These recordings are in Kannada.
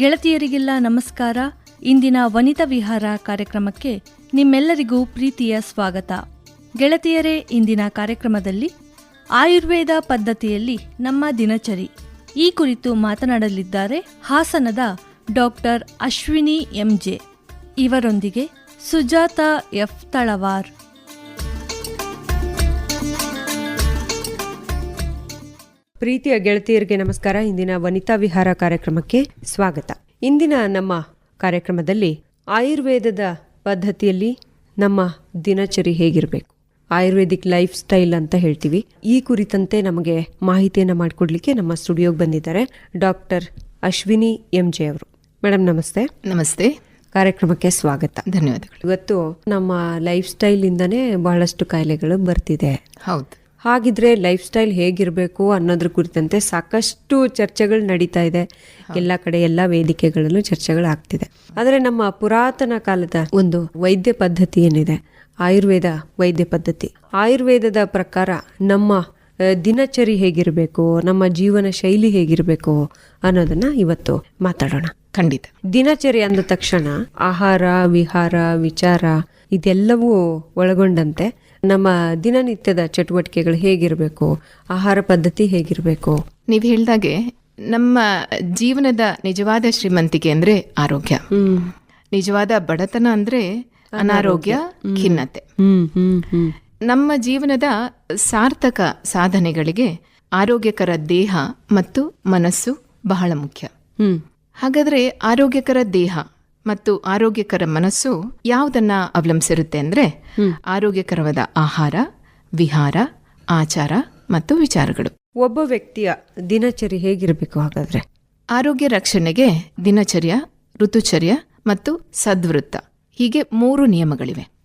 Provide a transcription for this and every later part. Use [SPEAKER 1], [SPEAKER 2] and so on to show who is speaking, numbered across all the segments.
[SPEAKER 1] ಗೆಳತಿಯರಿಗೆಲ್ಲ ನಮಸ್ಕಾರ. ಇಂದಿನ ವನಿತಾ ವಿಹಾರ ಕಾರ್ಯಕ್ರಮಕ್ಕೆ ನಿಮ್ಮೆಲ್ಲರಿಗೂ ಪ್ರೀತಿಯ ಸ್ವಾಗತ. ಗೆಳತಿಯರೇ, ಇಂದಿನ ಕಾರ್ಯಕ್ರಮದಲ್ಲಿ ಆಯುರ್ವೇದ ಪದ್ಧತಿಯಲ್ಲಿ ನಮ್ಮ ದಿನಚರಿ. ಈ ಕುರಿತು ಮಾತನಾಡಲಿದ್ದಾರೆ ಹಾಸನದ ಡಾಕ್ಟರ್ ಅಶ್ವಿನಿ ಎಂಜೆ. ಇವರೊಂದಿಗೆ ಸುಜಾತ ಎಫ್ ತಳವಾರ್.
[SPEAKER 2] ಪ್ರೀತಿಯ ಗೆಳತಿಯರಿಗೆ ನಮಸ್ಕಾರ. ಇಂದಿನ ವನಿತಾ ವಿಹಾರ ಕಾರ್ಯಕ್ರಮಕ್ಕೆ ಸ್ವಾಗತ. ಇಂದಿನ ನಮ್ಮ ಕಾರ್ಯಕ್ರಮದಲ್ಲಿ ಆಯುರ್ವೇದದ ಪದ್ಧತಿಯಲ್ಲಿ ನಮ್ಮ ದಿನಚರಿ ಹೇಗಿರಬೇಕು ಆಯುರ್ವೇದಿಕ್ ಲೈಫ್ ಸ್ಟೈಲ್ ಅಂತ ಹೇಳ್ತೀವಿ. ಈ ಕುರಿತಂತೆ ನಮಗೆ ಮಾಹಿತಿಯನ್ನು ಮಾಡಿಕೊಡ್ಲಿಕ್ಕೆ ನಮ್ಮ ಸ್ಟುಡಿಯೋಗೆ ಬಂದಿದ್ದಾರೆ ಡಾಕ್ಟರ್ ಅಶ್ವಿನಿ ಎಂ ಜೆ ಅವರು. ಮೇಡಮ್ ನಮಸ್ತೆ.
[SPEAKER 3] ನಮಸ್ತೆ.
[SPEAKER 2] ಕಾರ್ಯಕ್ರಮಕ್ಕೆ ಸ್ವಾಗತ.
[SPEAKER 3] ಧನ್ಯವಾದಗಳು.
[SPEAKER 2] ಇವತ್ತು ನಮ್ಮ ಲೈಫ್ ಸ್ಟೈಲ್ ಇಂದಾನೇ ಬಹಳಷ್ಟು ಕಾಯಿಲೆಗಳು ಬರ್ತಿದೆ.
[SPEAKER 3] ಹೌದು.
[SPEAKER 2] ಹಾಗಿದ್ರೆ ಲೈಫ್ ಸ್ಟೈಲ್ ಹೇಗಿರಬೇಕು ಅನ್ನೋದ್ರ ಕುರಿತಂತೆ ಸಾಕಷ್ಟು ಚರ್ಚೆಗಳು ನಡೀತಾ ಇದೆ. ಎಲ್ಲ ಕಡೆ ಎಲ್ಲ ವೇದಿಕೆಗಳಲ್ಲೂ ಚರ್ಚೆಗಳು ಆಗ್ತಿದೆ. ಆದರೆ ನಮ್ಮ ಪುರಾತನ ಕಾಲದ ಒಂದು ವೈದ್ಯ ಪದ್ಧತಿ ಏನಿದೆ? ಆಯುರ್ವೇದ ವೈದ್ಯ ಪದ್ಧತಿ. ಆಯುರ್ವೇದದ ಪ್ರಕಾರ ನಮ್ಮ ದಿನಚರಿ ಹೇಗಿರಬೇಕು ನಮ್ಮ ಜೀವನ ಶೈಲಿ ಹೇಗಿರಬೇಕು ಅನ್ನೋದನ್ನ ಇವತ್ತು ಮಾತಾಡೋಣ.
[SPEAKER 3] ಖಂಡಿತ.
[SPEAKER 2] ದಿನಚರಿ ಅಂದ ತಕ್ಷಣ ಆಹಾರ ವಿಹಾರ ವಿಚಾರ ಇದೆಲ್ಲವೂ ಒಳಗೊಂಡಂತೆ ನಮ್ಮ ದಿನನಿತ್ಯದ ಚಟುವಟಿಕೆಗಳು ಹೇಗಿರಬೇಕು ಆಹಾರ ಪದ್ಧತಿ ಹೇಗಿರಬೇಕು?
[SPEAKER 3] ನೀವು ಹೇಳಿದಾಗೆ ನಮ್ಮ ಜೀವನದ ನಿಜವಾದ ಶ್ರೀಮಂತಿಕೆ ಅಂದ್ರೆ ಆರೋಗ್ಯ. ನಿಜವಾದ ಬಡತನ ಅಂದ್ರೆ ಅನಾರೋಗ್ಯ ಖಿನ್ನತೆ. ನಮ್ಮ ಜೀವನದ ಸಾರ್ಥಕ ಸಾಧನೆಗಳಿಗೆ ಆರೋಗ್ಯಕರ ದೇಹ ಮತ್ತು ಮನಸ್ಸು ಬಹಳ ಮುಖ್ಯ. ಹಾಗಾದ್ರೆ ಆರೋಗ್ಯಕರ ದೇಹ ಮತ್ತು ಆರೋಗ್ಯಕರ ಮನಸ್ಸು ಯಾವುದನ್ನ ಅವಲಂಬಿಸಿರುತ್ತೆ ಅಂದರೆ ಆರೋಗ್ಯಕರವಾದ ಆಹಾರ ವಿಹಾರ ಆಚಾರ ಮತ್ತು ವಿಚಾರಗಳು.
[SPEAKER 2] ಒಬ್ಬ ವ್ಯಕ್ತಿಯ ದಿನಚರಿ ಹೇಗಿರಬೇಕು ಹಾಗಾದ್ರೆ?
[SPEAKER 3] ಆರೋಗ್ಯ ರಕ್ಷಣೆಗೆ ದಿನಚರ್ಯ ಋತುಚರ್ಯ ಮತ್ತು ಸದ್ವೃತ್ತ ಹೀಗೆ ಮೂರು ನಿಯಮಗಳಿವೆ.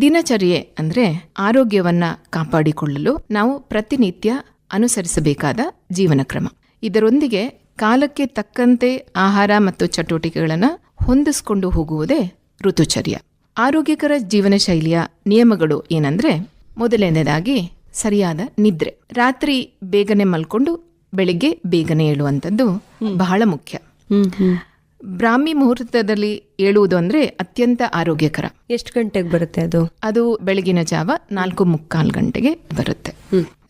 [SPEAKER 3] ದಿನಚರ್ಯೆ ಅಂದ್ರೆ ಆರೋಗ್ಯವನ್ನ ಕಾಪಾಡಿಕೊಳ್ಳಲು ನಾವು ಪ್ರತಿನಿತ್ಯ ಅನುಸರಿಸಬೇಕಾದ ಜೀವನ ಕ್ರಮ ಇದರೊಂದಿಗೆ ಕಾಲಕ್ಕೆ ತಕ್ಕಂತೆ ಆಹಾರ ಮತ್ತು ಚಟುವಟಿಕೆಗಳನ್ನು ಹೊಂದಿಸಿಕೊಂಡು ಹೋಗುವುದೇ ಋತುಚರ್ಯ. ಆರೋಗ್ಯಕರ ಜೀವನ ಶೈಲಿಯ ನಿಯಮಗಳು ಏನಂದರೆ ಮೊದಲನೇದಾಗಿ ಸರಿಯಾದ ನಿದ್ರೆ. ರಾತ್ರಿ ಬೇಗನೆ ಮಲ್ಕೊಂಡು ಬೆಳಿಗ್ಗೆ ಬೇಗನೆ ಏಳುವಂಥದ್ದು ಬಹಳ ಮುಖ್ಯ.
[SPEAKER 2] ಹ್ಮ್ ಹ್ಮ್.
[SPEAKER 3] ಬ್ರಾಹ್ಮಿ ಮುಹೂರ್ತದಲ್ಲಿ ಏಳುವುದು ಅಂದ್ರೆ ಅತ್ಯಂತ ಆರೋಗ್ಯಕರ.
[SPEAKER 2] ಎಷ್ಟು ಗಂಟೆಗೆ ಬರುತ್ತೆ ಅದು?
[SPEAKER 3] ಅದು ಬೆಳಗಿನ ಜಾವ ನಾಲ್ಕು ಮುಕ್ಕಾಲು ಗಂಟೆಗೆ ಬರುತ್ತೆ.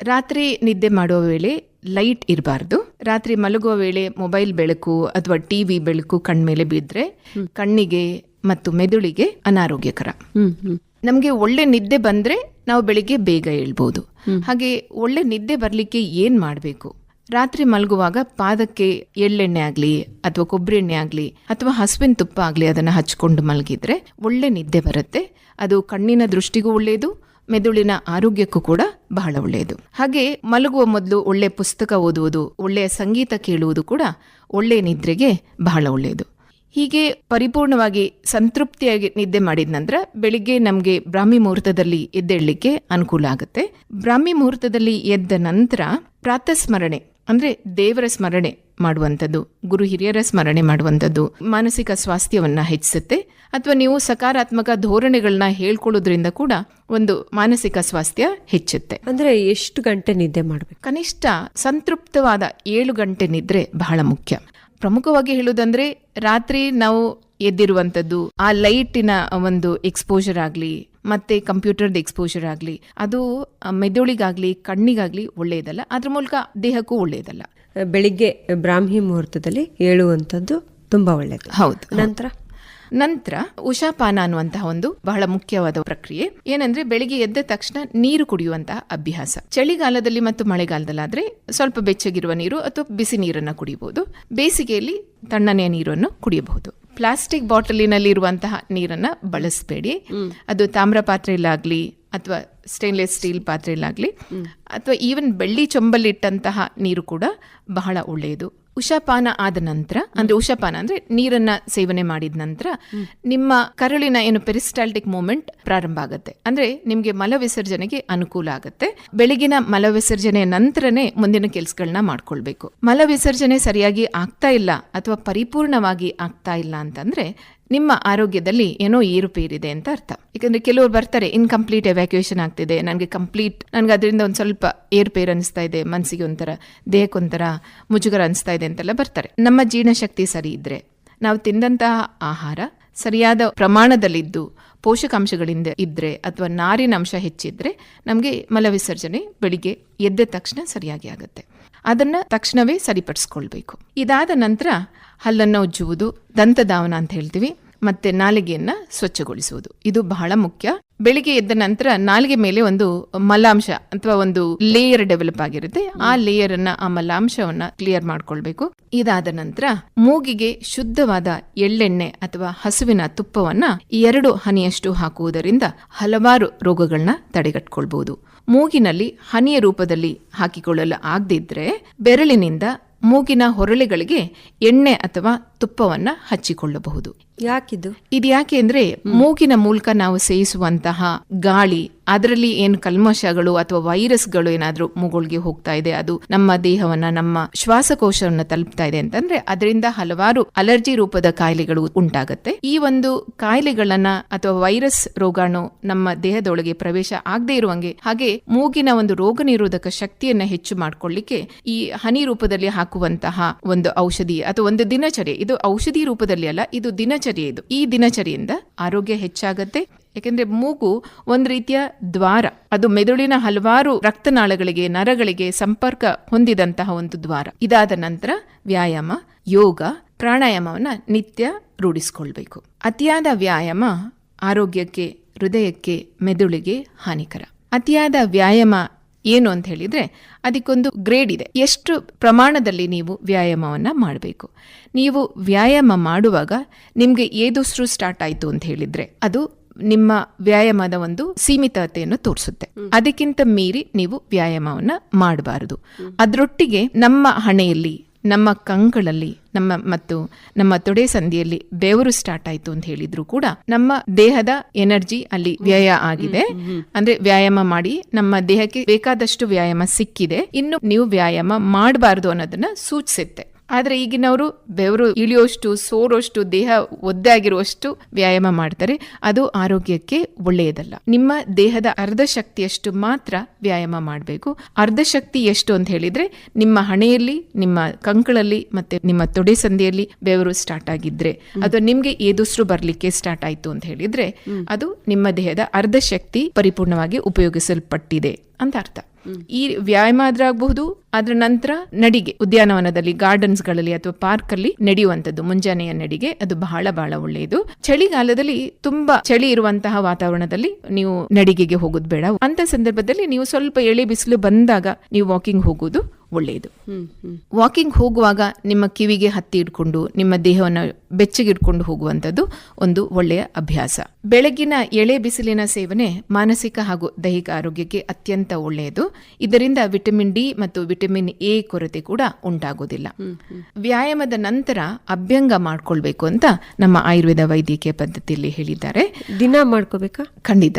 [SPEAKER 3] ರಾತ್ರಿ ನಿದ್ದೆ ಮಾಡುವ ವೇಳೆ ಲೈಟ್ ಇರಬಾರ್ದು. ರಾತ್ರಿ ಮಲಗುವ ವೇಳೆ ಮೊಬೈಲ್ ಬೆಳಕು ಅಥವಾ ಟಿವಿ ಬೆಳಕು ಕಣ್ಮೇಲೆ ಬಿದ್ದರೆ ಕಣ್ಣಿಗೆ ಮತ್ತು ಮೆದುಳಿಗೆ ಅನಾರೋಗ್ಯಕರ. ನಮಗೆ ಒಳ್ಳೆ ನಿದ್ದೆ ಬಂದ್ರೆ ನಾವು ಬೆಳಿಗ್ಗೆ ಬೇಗ ಏಳ್ಬೋದು ಹಾಗೆ ಒಳ್ಳೆ ನಿದ್ದೆ ಬರಲಿಕ್ಕೆ ಏನ್ ಮಾಡಬೇಕು? ರಾತ್ರಿ ಮಲಗುವಾಗ ಪಾದಕ್ಕೆ ಎಳ್ಳೆಣ್ಣೆ ಆಗಲಿ ಅಥವಾ ಕೊಬ್ಬರಿ ಎಣ್ಣೆ ಆಗಲಿ ಅಥವಾ ಹಸುವಿನ ತುಪ್ಪ ಆಗಲಿ ಅದನ್ನು ಹಚ್ಕೊಂಡು ಮಲಗಿದ್ರೆ ಒಳ್ಳೆ ನಿದ್ದೆ ಬರುತ್ತೆ. ಅದು ಕಣ್ಣಿನ ದೃಷ್ಟಿಗೂ ಒಳ್ಳೆಯದು ಮೆದುಳಿನ ಆರೋಗ್ಯಕ್ಕೂ ಕೂಡ ಬಹಳ ಒಳ್ಳೆಯದು. ಹಾಗೆ ಮಲಗುವ ಮೊದಲು ಒಳ್ಳೆ ಪುಸ್ತಕ ಓದುವುದು, ಒಳ್ಳೆಯ ಸಂಗೀತ ಕೇಳುವುದು ಕೂಡ ಒಳ್ಳೆಯ ನಿದ್ರೆಗೆ ಬಹಳ ಒಳ್ಳೆಯದು. ಹೀಗೆ ಪರಿಪೂರ್ಣವಾಗಿ ಸಂತೃಪ್ತಿಯಾಗಿ ನಿದ್ದೆ ಮಾಡಿದ ನಂತರ ಬೆಳಿಗ್ಗೆ ನಮಗೆ ಬ್ರಾಹ್ಮಿ ಮುಹೂರ್ತದಲ್ಲಿ ಎದ್ದೇಳಲಿಕ್ಕೆ ಅನುಕೂಲ ಆಗುತ್ತೆ. ಬ್ರಾಹ್ಮಿ ಮುಹೂರ್ತದಲ್ಲಿ ಎದ್ದ ನಂತರ ಪ್ರಾತಃ ಸ್ಮರಣೆ ಅಂದ್ರೆ ದೇವರ ಸ್ಮರಣೆ ಮಾಡುವಂಥದ್ದು ಗುರು ಹಿರಿಯರ ಸ್ಮರಣೆ ಮಾಡುವಂಥದ್ದು ಮಾನಸಿಕ ಸ್ವಾಸ್ಥ್ಯವನ್ನು ಹೆಚ್ಚಿಸುತ್ತೆ. ಅಥವಾ ನೀವು ಸಕಾರಾತ್ಮಕ ಧೋರಣೆಗಳನ್ನ ಹೇಳ್ಕೊಳ್ಳೋದ್ರಿಂದ ಕೂಡ ಒಂದು ಮಾನಸಿಕ ಸ್ವಾಸ್ಥ್ಯ ಹೆಚ್ಚುತ್ತೆ.
[SPEAKER 2] ಅಂದರೆ ಎಷ್ಟು ಗಂಟೆ ನಿದ್ದೆ ಮಾಡಬೇಕು?
[SPEAKER 3] ಕನಿಷ್ಠ ಸಂತೃಪ್ತವಾದ ಏಳು ಗಂಟೆ ನಿದ್ರೆ ಬಹಳ ಮುಖ್ಯ. ಪ್ರಮುಖವಾಗಿ ಹೇಳುವುದಂದ್ರೆ ರಾತ್ರಿ ನಾವು ಎದ್ದಿರುವಂಥದ್ದು ಆ ಲೈಟಿನ ಒಂದು ಎಕ್ಸ್ಪೋಜರ್ ಆಗಲಿ ಮತ್ತೆ ಕಂಪ್ಯೂಟರ್ದ ಎಕ್ಸ್ಪೋಜರ್ ಆಗಲಿ ಅದು ಮೆದುಳಿಗಾಗಲಿ ಕಣ್ಣಿಗಾಗಲಿ ಒಳ್ಳೆಯದಲ್ಲ ಅದ್ರ ಮೂಲಕ ದೇಹಕ್ಕೂ ಒಳ್ಳೆಯದಲ್ಲ
[SPEAKER 2] ಬೆಳಿಗ್ಗೆ ಬ್ರಾಹ್ಮಿ ಮುಹೂರ್ತದಲ್ಲಿ ಹೇಳುವಂಥದ್ದು ತುಂಬಾ ಒಳ್ಳೆಯದು
[SPEAKER 3] ಹೌದು.
[SPEAKER 2] ನಂತರ?
[SPEAKER 3] ನಂತರ ಉಷಾಪಾನ ಅನ್ನುವಂತಹ ಒಂದು ಬಹಳ ಮುಖ್ಯವಾದ ಪ್ರಕ್ರಿಯೆ. ಏನಂದ್ರೆ ಬೆಳಿಗ್ಗೆ ಎದ್ದ ತಕ್ಷಣ ನೀರು ಕುಡಿಯುವಂತಹ ಅಭ್ಯಾಸ. ಚಳಿಗಾಲದಲ್ಲಿ ಮತ್ತು ಮಳೆಗಾಲದಲ್ಲಾದ್ರೆ ಸ್ವಲ್ಪ ಬೆಚ್ಚಗಿರುವ ನೀರು ಅಥವಾ ಬಿಸಿ ನೀರನ್ನು ಕುಡಿಯಬಹುದು ಬೇಸಿಗೆಯಲ್ಲಿ ತಣ್ಣನೆಯ ನೀರನ್ನು ಕುಡಿಯಬಹುದು. ಪ್ಲಾಸ್ಟಿಕ್ ಬಾಟಲಿನಲ್ಲಿ ಇರುವಂತಹ ನೀರನ್ನ ಬಳಸಬೇಡಿ. ಅದು ತಾಮ್ರ ಪಾತ್ರೆಯಲ್ಲಾಗಲಿ ಅಥವಾ ಸ್ಟೇನ್ಲೆಸ್ ಸ್ಟೀಲ್ ಪಾತ್ರೆಯಲ್ಲಾಗಲಿ ಅಥವಾ ಈವನ್ ಬೆಳ್ಳಿ ಚೊಂಬಲ್ಲಿಟ್ಟಂತಹ ನೀರು ಕೂಡ ಬಹಳ ಒಳ್ಳೆಯದು. ಉಷಾಪಾನ ಆದ ನಂತರ ಅಂದ್ರೆ ಉಷಪಾನ ಅಂದ್ರೆ ನೀರನ್ನ ಸೇವನೆ ಮಾಡಿದ ನಂತರ ನಿಮ್ಮ ಕರುಳಿನ ಏನು ಪೆರಿಸ್ಟಾಲ್ಟಿಕ್ ಮೂಮೆಂಟ್ ಪ್ರಾರಂಭ ಆಗುತ್ತೆ. ಅಂದ್ರೆ ನಿಮ್ಗೆ ಮಲವಿಸರ್ಜನೆಗೆ ಅನುಕೂಲ ಆಗುತ್ತೆ. ಬೆಳಗಿನ ಮಲವಿಸರ್ಜನೆ ನಂತರನೇ ಮುಂದಿನ ಕೆಲಸಗಳನ್ನ ಮಾಡ್ಕೊಳ್ಬೇಕು. ಮಲವಿಸರ್ಜನೆ ಸರಿಯಾಗಿ ಆಗ್ತಾ ಇಲ್ಲ ಅಥವಾ ಪರಿಪೂರ್ಣವಾಗಿ ಆಗ್ತಾ ಇಲ್ಲ ಅಂತಂದ್ರೆ ನಿಮ್ಮ ಆರೋಗ್ಯದಲ್ಲಿ ಏನೋ ಏರುಪೇರಿದೆ ಅಂತ ಅರ್ಥ. ಯಾಕಂದ್ರೆ ಕೆಲವರು ಬರ್ತಾರೆ ಇನ್ಕಂಪ್ಲೀಟ್ ಎವ್ಯಾಕ್ಯುಯೇಷನ್ ಆಗ್ತಿದೆ, ನನಗೆ ಕಂಪ್ಲೀಟ್ ನನಗೆ ಅದರಿಂದ ಒಂದು ಸ್ವಲ್ಪ ಏರುಪೇರು ಅನಿಸ್ತಾ ಇದೆ ಮನಸ್ಸಿಗೆ ಒಂಥರ ದೇಹಕ್ಕೊಂಥರ ಮುಜುಗರ ಅನಿಸ್ತಾ ಇದೆ ಅಂತೆಲ್ಲ ಬರ್ತಾರೆ. ನಮ್ಮ ಜೀರ್ಣಶಕ್ತಿ ಸರಿ ಇದ್ದರೆ ನಾವು ತಿಂದಂತಹ ಆಹಾರ ಸರಿಯಾದ ಪ್ರಮಾಣದಲ್ಲಿದ್ದು, ಪೋಷಕಾಂಶಗಳಿಂದ ಇದ್ರೆ ಅಥವಾ ನಾರಿನ ಅಂಶ ಹೆಚ್ಚಿದ್ರೆ ನಮಗೆ ಮಲವಿಸರ್ಜನೆ ಬೆಳಿಗ್ಗೆ ಎದ್ದ ತಕ್ಷಣ ಸರಿಯಾಗಿ ಆಗುತ್ತೆ. ಅದನ್ನು ತಕ್ಷಣವೇ ಸರಿಪಡಿಸ್ಕೊಳ್ಬೇಕು. ಇದಾದ ನಂತರ ಹಲ್ಲನ್ನು ಉಜ್ಜುವುದು ದಂತಧಾವನ ಅಂತ ಹೇಳ್ತೀವಿ. ಮತ್ತೆ ನಾಲಿಗೆಯನ್ನ ಸ್ವಚ್ಛಗೊಳಿಸುವುದು. ಇದು ಬಹಳ ಮುಖ್ಯ. ಬೆಳಿಗ್ಗೆ ಎದ್ದ ನಂತರ ನಾಲಿಗೆ ಮೇಲೆ ಒಂದು ಮಲಾಂಶ ಅಥವಾ ಒಂದು ಲೇಯರ್ ಡೆವಲಪ್ ಆಗಿರುತ್ತೆ. ಆ ಲೇಯರ್ ಅನ್ನ ಆ ಮಲಾಂಶವನ್ನ ಕ್ಲಿಯರ್ ಮಾಡ್ಕೊಳ್ಬೇಕು. ಇದಾದ ನಂತರ ಮೂಗಿಗೆ ಶುದ್ಧವಾದ ಎಳ್ಳೆಣ್ಣೆ ಅಥವಾ ಹಸುವಿನ ತುಪ್ಪವನ್ನ ಎರಡು ಹನಿಯಷ್ಟು ಹಾಕುವುದರಿಂದ ಹಲವಾರು ರೋಗಗಳನ್ನ ತಡೆಗಟ್ಕೊಳ್ಬಹುದು ಮೂಗಿನಲ್ಲಿ ಹನಿಯ ರೂಪದಲ್ಲಿ ಹಾಕಿಕೊಳ್ಳಲು ಆಗದಿದ್ರೆ ಬೆರಳಿನಿಂದ ಮೂಗಿನ ಹೊರಳೆಗಳಿಗೆ ಎಣ್ಣೆ ಅಥವಾ ತುಪ್ಪವನ್ನ ಹಚ್ಚಿಕೊಳ್ಳಬಹುದು.
[SPEAKER 2] ಯಾಕಿದು?
[SPEAKER 3] ಇದು ಯಾಕೆ ಅಂದ್ರೆ ಮೂಗಿನ ಮೂಲಕ ನಾವು ಸೇವಿಸುವಂತಹ ಗಾಳಿ ಅದರಲ್ಲಿ ಏನು ಕಲ್ಮಶಗಳು ಅಥವಾ ವೈರಸ್ಗಳು ಏನಾದರೂ ಮೂಗೊಳ್ಗೆ ಹೋಗ್ತಾ ಇದೆ ಅದು ನಮ್ಮ ದೇಹವನ್ನ ನಮ್ಮ ಶ್ವಾಸಕೋಶವನ್ನ ತಲುಪ್ತಾ ಇದೆ ಅಂತಂದ್ರೆ ಅದರಿಂದ ಹಲವಾರು ಅಲರ್ಜಿ ರೂಪದ ಕಾಯಿಲೆಗಳು ಉಂಟಾಗತ್ತೆ. ಈ ಒಂದು ಕಾಯಿಲೆಗಳನ್ನ ಅಥವಾ ವೈರಸ್ ರೋಗಾಣು ನಮ್ಮ ದೇಹದೊಳಗೆ ಪ್ರವೇಶ ಆಗದೆ ಇರುವಂಗೆ ಹಾಗೆ ಮೂಗಿನ ಒಂದು ರೋಗ ನಿರೋಧಕ ಶಕ್ತಿಯನ್ನ ಹೆಚ್ಚು ಮಾಡ್ಕೊಳ್ಳಿಕ್ಕೆ ಈ ಹನಿ ರೂಪದಲ್ಲಿ ಹಾಕುವಂತಹ ಒಂದು ಔಷಧಿ ಅಥವಾ ಒಂದು ದಿನಚರಿ ಇದು ಔಷಧಿ ರೂಪದಲ್ಲಿ ಅಲ್ಲ, ಇದು ದಿನಚರಿ ಇದು. ಈ ದಿನಚರಿಯಿಂದ ಆರೋಗ್ಯ ಹೆಚ್ಚಾಗತ್ತೆ. ಯಾಕೆಂದ್ರೆ ಮೂಗು ಒಂದು ರೀತಿಯ ದ್ವಾರ. ಅದು ಮೆದುಳಿನ ಹಲವಾರು ರಕ್ತನಾಳಗಳಿಗೆ, ನರಗಳಿಗೆ ಸಂಪರ್ಕ ಹೊಂದಿದಂತಹ ಒಂದು ದ್ವಾರ. ಇದಾದ ನಂತರ ವ್ಯಾಯಾಮ, ಯೋಗ, ಪ್ರಾಣಾಯಾಮವನ್ನ ನಿತ್ಯ ರೂಢಿಸಿಕೊಳ್ಬೇಕು. ಅತಿಯಾದ ವ್ಯಾಯಾಮ ಆರೋಗ್ಯಕ್ಕೆ, ಹೃದಯಕ್ಕೆ, ಮೆದುಳಿಗೆ ಹಾನಿಕರ. ಅತಿಯಾದ ವ್ಯಾಯಾಮ ಏನು ಅಂತ ಹೇಳಿದ್ರೆ ಅದಕ್ಕೊಂದು ಗ್ರೇಡ್ ಇದೆ. ಎಷ್ಟು ಪ್ರಮಾಣದಲ್ಲಿ ನೀವು ವ್ಯಾಯಾಮವನ್ನು ಮಾಡಬೇಕು. ನೀವು ವ್ಯಾಯಾಮ ಮಾಡುವಾಗ ನಿಮಗೆ ಏದುಸ್ರು ಸ್ಟಾರ್ಟ್ ಆಯಿತು ಅಂತ ಹೇಳಿದ್ರೆ ಅದು ನಿಮ್ಮ ವ್ಯಾಯಾಮದ ಒಂದು ಸೀಮಿತತೆಯನ್ನು ತೋರಿಸುತ್ತೆ. ಅದಕ್ಕಿಂತ ಮೀರಿ ನೀವು ವ್ಯಾಯಾಮವನ್ನು ಮಾಡಬಾರದು. ಅದರೊಟ್ಟಿಗೆ ನಮ್ಮ ಹಣೆಯಲ್ಲಿ ನಮ್ಮ ಕಂಗಳಲ್ಲಿ ನಮ್ಮ ಮತ್ತು ನಮ್ಮ ತೊಡೆ ಸಂಧಿಯಲ್ಲಿ ಬೆವರು ಸ್ಟಾರ್ಟ್ ಆಯ್ತು ಅಂತ ಹೇಳಿದ್ರು ಕೂಡ ನಮ್ಮ ದೇಹದ ಎನರ್ಜಿ ಅಲ್ಲಿ ವ್ಯಯ ಆಗಿದೆ. ಅಂದ್ರೆ ವ್ಯಾಯಾಮ ಮಾಡಿ ನಮ್ಮ ದೇಹಕ್ಕೆ ಬೇಕಾದಷ್ಟು ವ್ಯಾಯಾಮ ಸಿಕ್ಕಿದೆ. ಇನ್ನು ನೀವು ವ್ಯಾಯಾಮ ಮಾಡಬಾರದು ಅನ್ನೋದನ್ನ ಸೂಚಿಸುತ್ತೆ. ಆದ್ರೆ ಈಗಿನವರು ಬೆವರು ಇಳಿಯೋಷ್ಟು ಸೋರೋಷ್ಟು ದೇಹ ಒದ್ದಾಗಿರುವಷ್ಟು ವ್ಯಾಯಾಮ ಮಾಡ್ತಾರೆ. ಅದು ಆರೋಗ್ಯಕ್ಕೆ ಒಳ್ಳೆಯದಲ್ಲ. ನಿಮ್ಮ ದೇಹದ ಅರ್ಧ ಶಕ್ತಿಯಷ್ಟು ಮಾತ್ರ ವ್ಯಾಯಾಮ ಮಾಡಬೇಕು. ಅರ್ಧ ಶಕ್ತಿ ಎಷ್ಟು ಅಂತ ಹೇಳಿದ್ರೆ ನಿಮ್ಮ ಹಣೆಯಲ್ಲಿ ನಿಮ್ಮ ಕಂಕಳಲ್ಲಿ ಮತ್ತೆ ನಿಮ್ಮ ತೊಡೆ ಸಂದಿಯಲ್ಲಿ ಬೆವರು ಸ್ಟಾರ್ಟ್ ಆಗಿದ್ರೆ ಅಥವಾ ನಿಮ್ಗೆ ಏದುಸ್ರು ಬರ್ಲಿಕ್ಕೆ ಸ್ಟಾರ್ಟ್ ಆಯ್ತು ಅಂತ ಹೇಳಿದ್ರೆ ಅದು ನಿಮ್ಮ ದೇಹದ ಅರ್ಧ ಶಕ್ತಿ ಪರಿಪೂರ್ಣವಾಗಿ ಉಪಯೋಗಿಸಲ್ಪಟ್ಟಿದೆ ಅಂತ ಅರ್ಥ. ಈ ವ್ಯಾಯಾಮ ಆದ್ರಾಗಬಹುದು ಅದರ ನಂತರ ನಡಿಗೆ, ಉದ್ಯಾನವನದಲ್ಲಿ ಗಾರ್ಡನ್ಸ್ಗಳಲ್ಲಿ ಅಥವಾ ಪಾರ್ಕ್ ಅಲ್ಲಿ ನಡೆಯುವಂತದ್ದು ಮುಂಜಾನೆಯ ನಡಿಗೆ, ಅದು ಬಹಳ ಬಹಳ ಒಳ್ಳೆಯದು. ಚಳಿಗಾಲದಲ್ಲಿ ತುಂಬಾ ಚಳಿ ಇರುವಂತಹ ವಾತಾವರಣದಲ್ಲಿ ನೀವು ನಡಿಗೆಗೆ ಹೋಗೋದು ಬೇಡ. ಅಂತ ಸಂದರ್ಭದಲ್ಲಿ ನೀವು ಸ್ವಲ್ಪ ಎಳೆ ಬಿಸಿಲು ಬಂದಾಗ ನೀವು ವಾಕಿಂಗ್ ಹೋಗೋದು ಒಳ್ಳೆಯದು. ವಾಕಿಂಗ್ ಹೋಗುವಾಗ ನಿಮ್ಮ ಕಿವಿಗೆ ಹತ್ತಿ ಇಟ್ಕೊಂಡು ನಿಮ್ಮ ದೇಹವನ್ನು ಬೆಚ್ಚಗಿಟ್ಕೊಂಡು ಹೋಗುವಂಥದ್ದು ಒಂದು ಒಳ್ಳೆಯ ಅಭ್ಯಾಸ. ಬೆಳಗಿನ ಎಳೆ ಬಿಸಿಲಿನ ಸೇವನೆ ಮಾನಸಿಕ ಹಾಗೂ ದೈಹಿಕ ಆರೋಗ್ಯಕ್ಕೆ ಅತ್ಯಂತ ಒಳ್ಳೆಯದು. ಇದರಿಂದ ವಿಟಮಿನ್ ಡಿ ಮತ್ತು ವಿಟಮಿನ್ ಎ ಕೊರತೆ ಕೂಡ ಉಂಟಾಗೋದಿಲ್ಲ ವ್ಯಾಯಾಮದ ನಂತರ ಅಭ್ಯಂಗ ಮಾಡ್ಕೊಳ್ಬೇಕು ಅಂತ ನಮ್ಮ ಆಯುರ್ವೇದ ವೈದ್ಯಕೀಯ ಪದ್ಧತಿಯಲ್ಲಿ ಹೇಳಿದ್ದಾರೆ.
[SPEAKER 2] ದಿನ ಮಾಡ್ಕೋಬೇಕಾ?
[SPEAKER 3] ಖಂಡಿತ.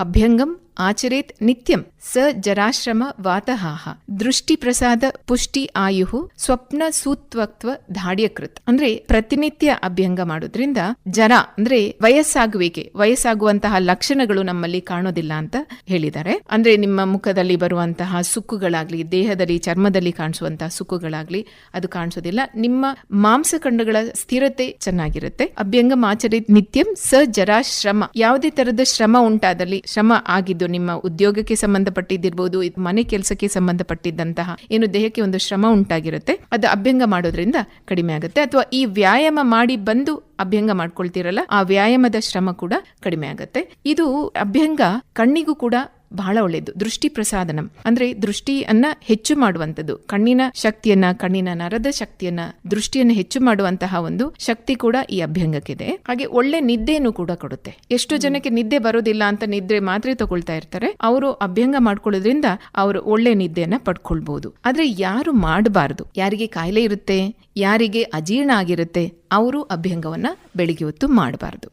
[SPEAKER 3] ಅಭ್ಯಂಗಂ ಆಚರೇತ್ ನಿತ್ಯಂ ಸ ಜರಾಶ್ರಮ ವಾತಹಾಹ. ದೃಷ್ಟಿ ಪ್ರಸಾದ ಪುಷ್ಟಿ ಆಯುಹು ಸ್ವಪ್ನ ಸೂತ್ವತ್ವ ಧಾಡ್ಯಕೃತ್. ಅಂದ್ರೆ ಪ್ರತಿನಿತ್ಯ ಅಭ್ಯಂಗ ಮಾಡೋದ್ರಿಂದ ಜರ ಅಂದ್ರೆ ವಯಸ್ಸಾಗುವಿಕೆ, ವಯಸ್ಸಾಗುವಂತಹ ಲಕ್ಷಣಗಳು ನಮ್ಮಲ್ಲಿ ಕಾಣೋದಿಲ್ಲ ಅಂತ ಹೇಳಿದ್ದಾರೆ. ಅಂದ್ರೆ ನಿಮ್ಮ ಮುಖದಲ್ಲಿ ಬರುವಂತಹ ಸುಕ್ಕುಗಳಾಗ್ಲಿ, ದೇಹದಲ್ಲಿ, ಚರ್ಮದಲ್ಲಿ ಕಾಣಿಸುವಂತಹ ಸುಕ್ಕುಗಳಾಗ್ಲಿ ಅದು ಕಾಣಿಸೋದಿಲ್ಲ. ನಿಮ್ಮ ಮಾಂಸಖಂಡಗಳ ಸ್ಥಿರತೆ ಚೆನ್ನಾಗಿರುತ್ತೆ. ಅಭ್ಯಂಗ ಆಚರಿತ್ ನಿತ್ಯಂ ಸ ಜರಾಶ್ರಮ. ಯಾವುದೇ ತರದ ಶ್ರಮ ಉಂಟಾದಲ್ಲಿ ಶ್ರಮ ಆಗಿದ್ದು ನಿಮ್ಮ ಉದ್ಯೋಗಕ್ಕೆ ಸಂಬಂಧಪಟ್ಟಿದ್ದಿರಬಹುದು ಇದು ಮನೆ ಕೆಲಸಕ್ಕೆ ಸಂಬಂಧಪಟ್ಟಿದ್ದಂತಹ ಏನು ದೇಹಕ್ಕೆ ಒಂದು ಶ್ರಮ ಉಂಟಾಗಿರುತ್ತೆ, ಅದು ಅಭ್ಯಂಗ ಮಾಡೋದ್ರಿಂದ ಕಡಿಮೆ ಆಗುತ್ತೆ. ಅಥವಾ ಈ ವ್ಯಾಯಾಮ ಮಾಡಿ ಬಂದು ಅಭ್ಯಂಗ ಮಾಡ್ಕೊಳ್ತಿರಲ್ಲ, ಆ ವ್ಯಾಯಾಮದ ಶ್ರಮ ಕೂಡ ಕಡಿಮೆ ಆಗುತ್ತೆ. ಇದು ಅಭ್ಯಂಗ ಕಣ್ಣಿಗೂ ಕೂಡ ಬಹಳ ಒಳ್ಳೆಯದು ದೃಷ್ಟಿ ಪ್ರಸಾದನಂ. ಅಂದ್ರೆ ದೃಷ್ಟಿಯನ್ನ ಹೆಚ್ಚು ಮಾಡುವಂಥದ್ದು. ಕಣ್ಣಿನ ಶಕ್ತಿಯನ್ನ, ಕಣ್ಣಿನ ನರದ ಶಕ್ತಿಯನ್ನ, ದೃಷ್ಟಿಯನ್ನು ಹೆಚ್ಚು ಮಾಡುವಂತಹ ಒಂದು ಶಕ್ತಿ ಕೂಡ ಈ ಅಭ್ಯಂಗಕ್ಕಿದೆ. ಹಾಗೆ ಒಳ್ಳೆ ನಿದ್ದೆಯನ್ನು ಕೂಡ ಕೊಡುತ್ತೆ. ಎಷ್ಟು ಜನಕ್ಕೆ ನಿದ್ದೆ ಬರೋದಿಲ್ಲ ಅಂತ ನಿದ್ರೆ ಮಾತ್ರ ತಗೊಳ್ತಾ ಇರ್ತಾರೆ. ಅವರು ಅಭ್ಯಂಗ ಮಾಡ್ಕೊಳ್ಳೋದ್ರಿಂದ ಅವರು ಒಳ್ಳೆ ನಿದ್ದೆಯನ್ನ ಪಡ್ಕೊಳ್ಬಹುದು ಆದ್ರೆ ಯಾರು ಮಾಡಬಾರದು? ಯಾರಿಗೆ ಕಾಯಿಲೆ ಇರುತ್ತೆ? ಯಾರಿಗೆ ಅಜೀರ್ಣ ಆಗಿರುತ್ತೆ? ಅವರು ಅಭ್ಯಂಗವನ್ನ ಬೆಳಿಗ್ಗೆ ಹೊತ್ತು ಮಾಡಬಾರದು.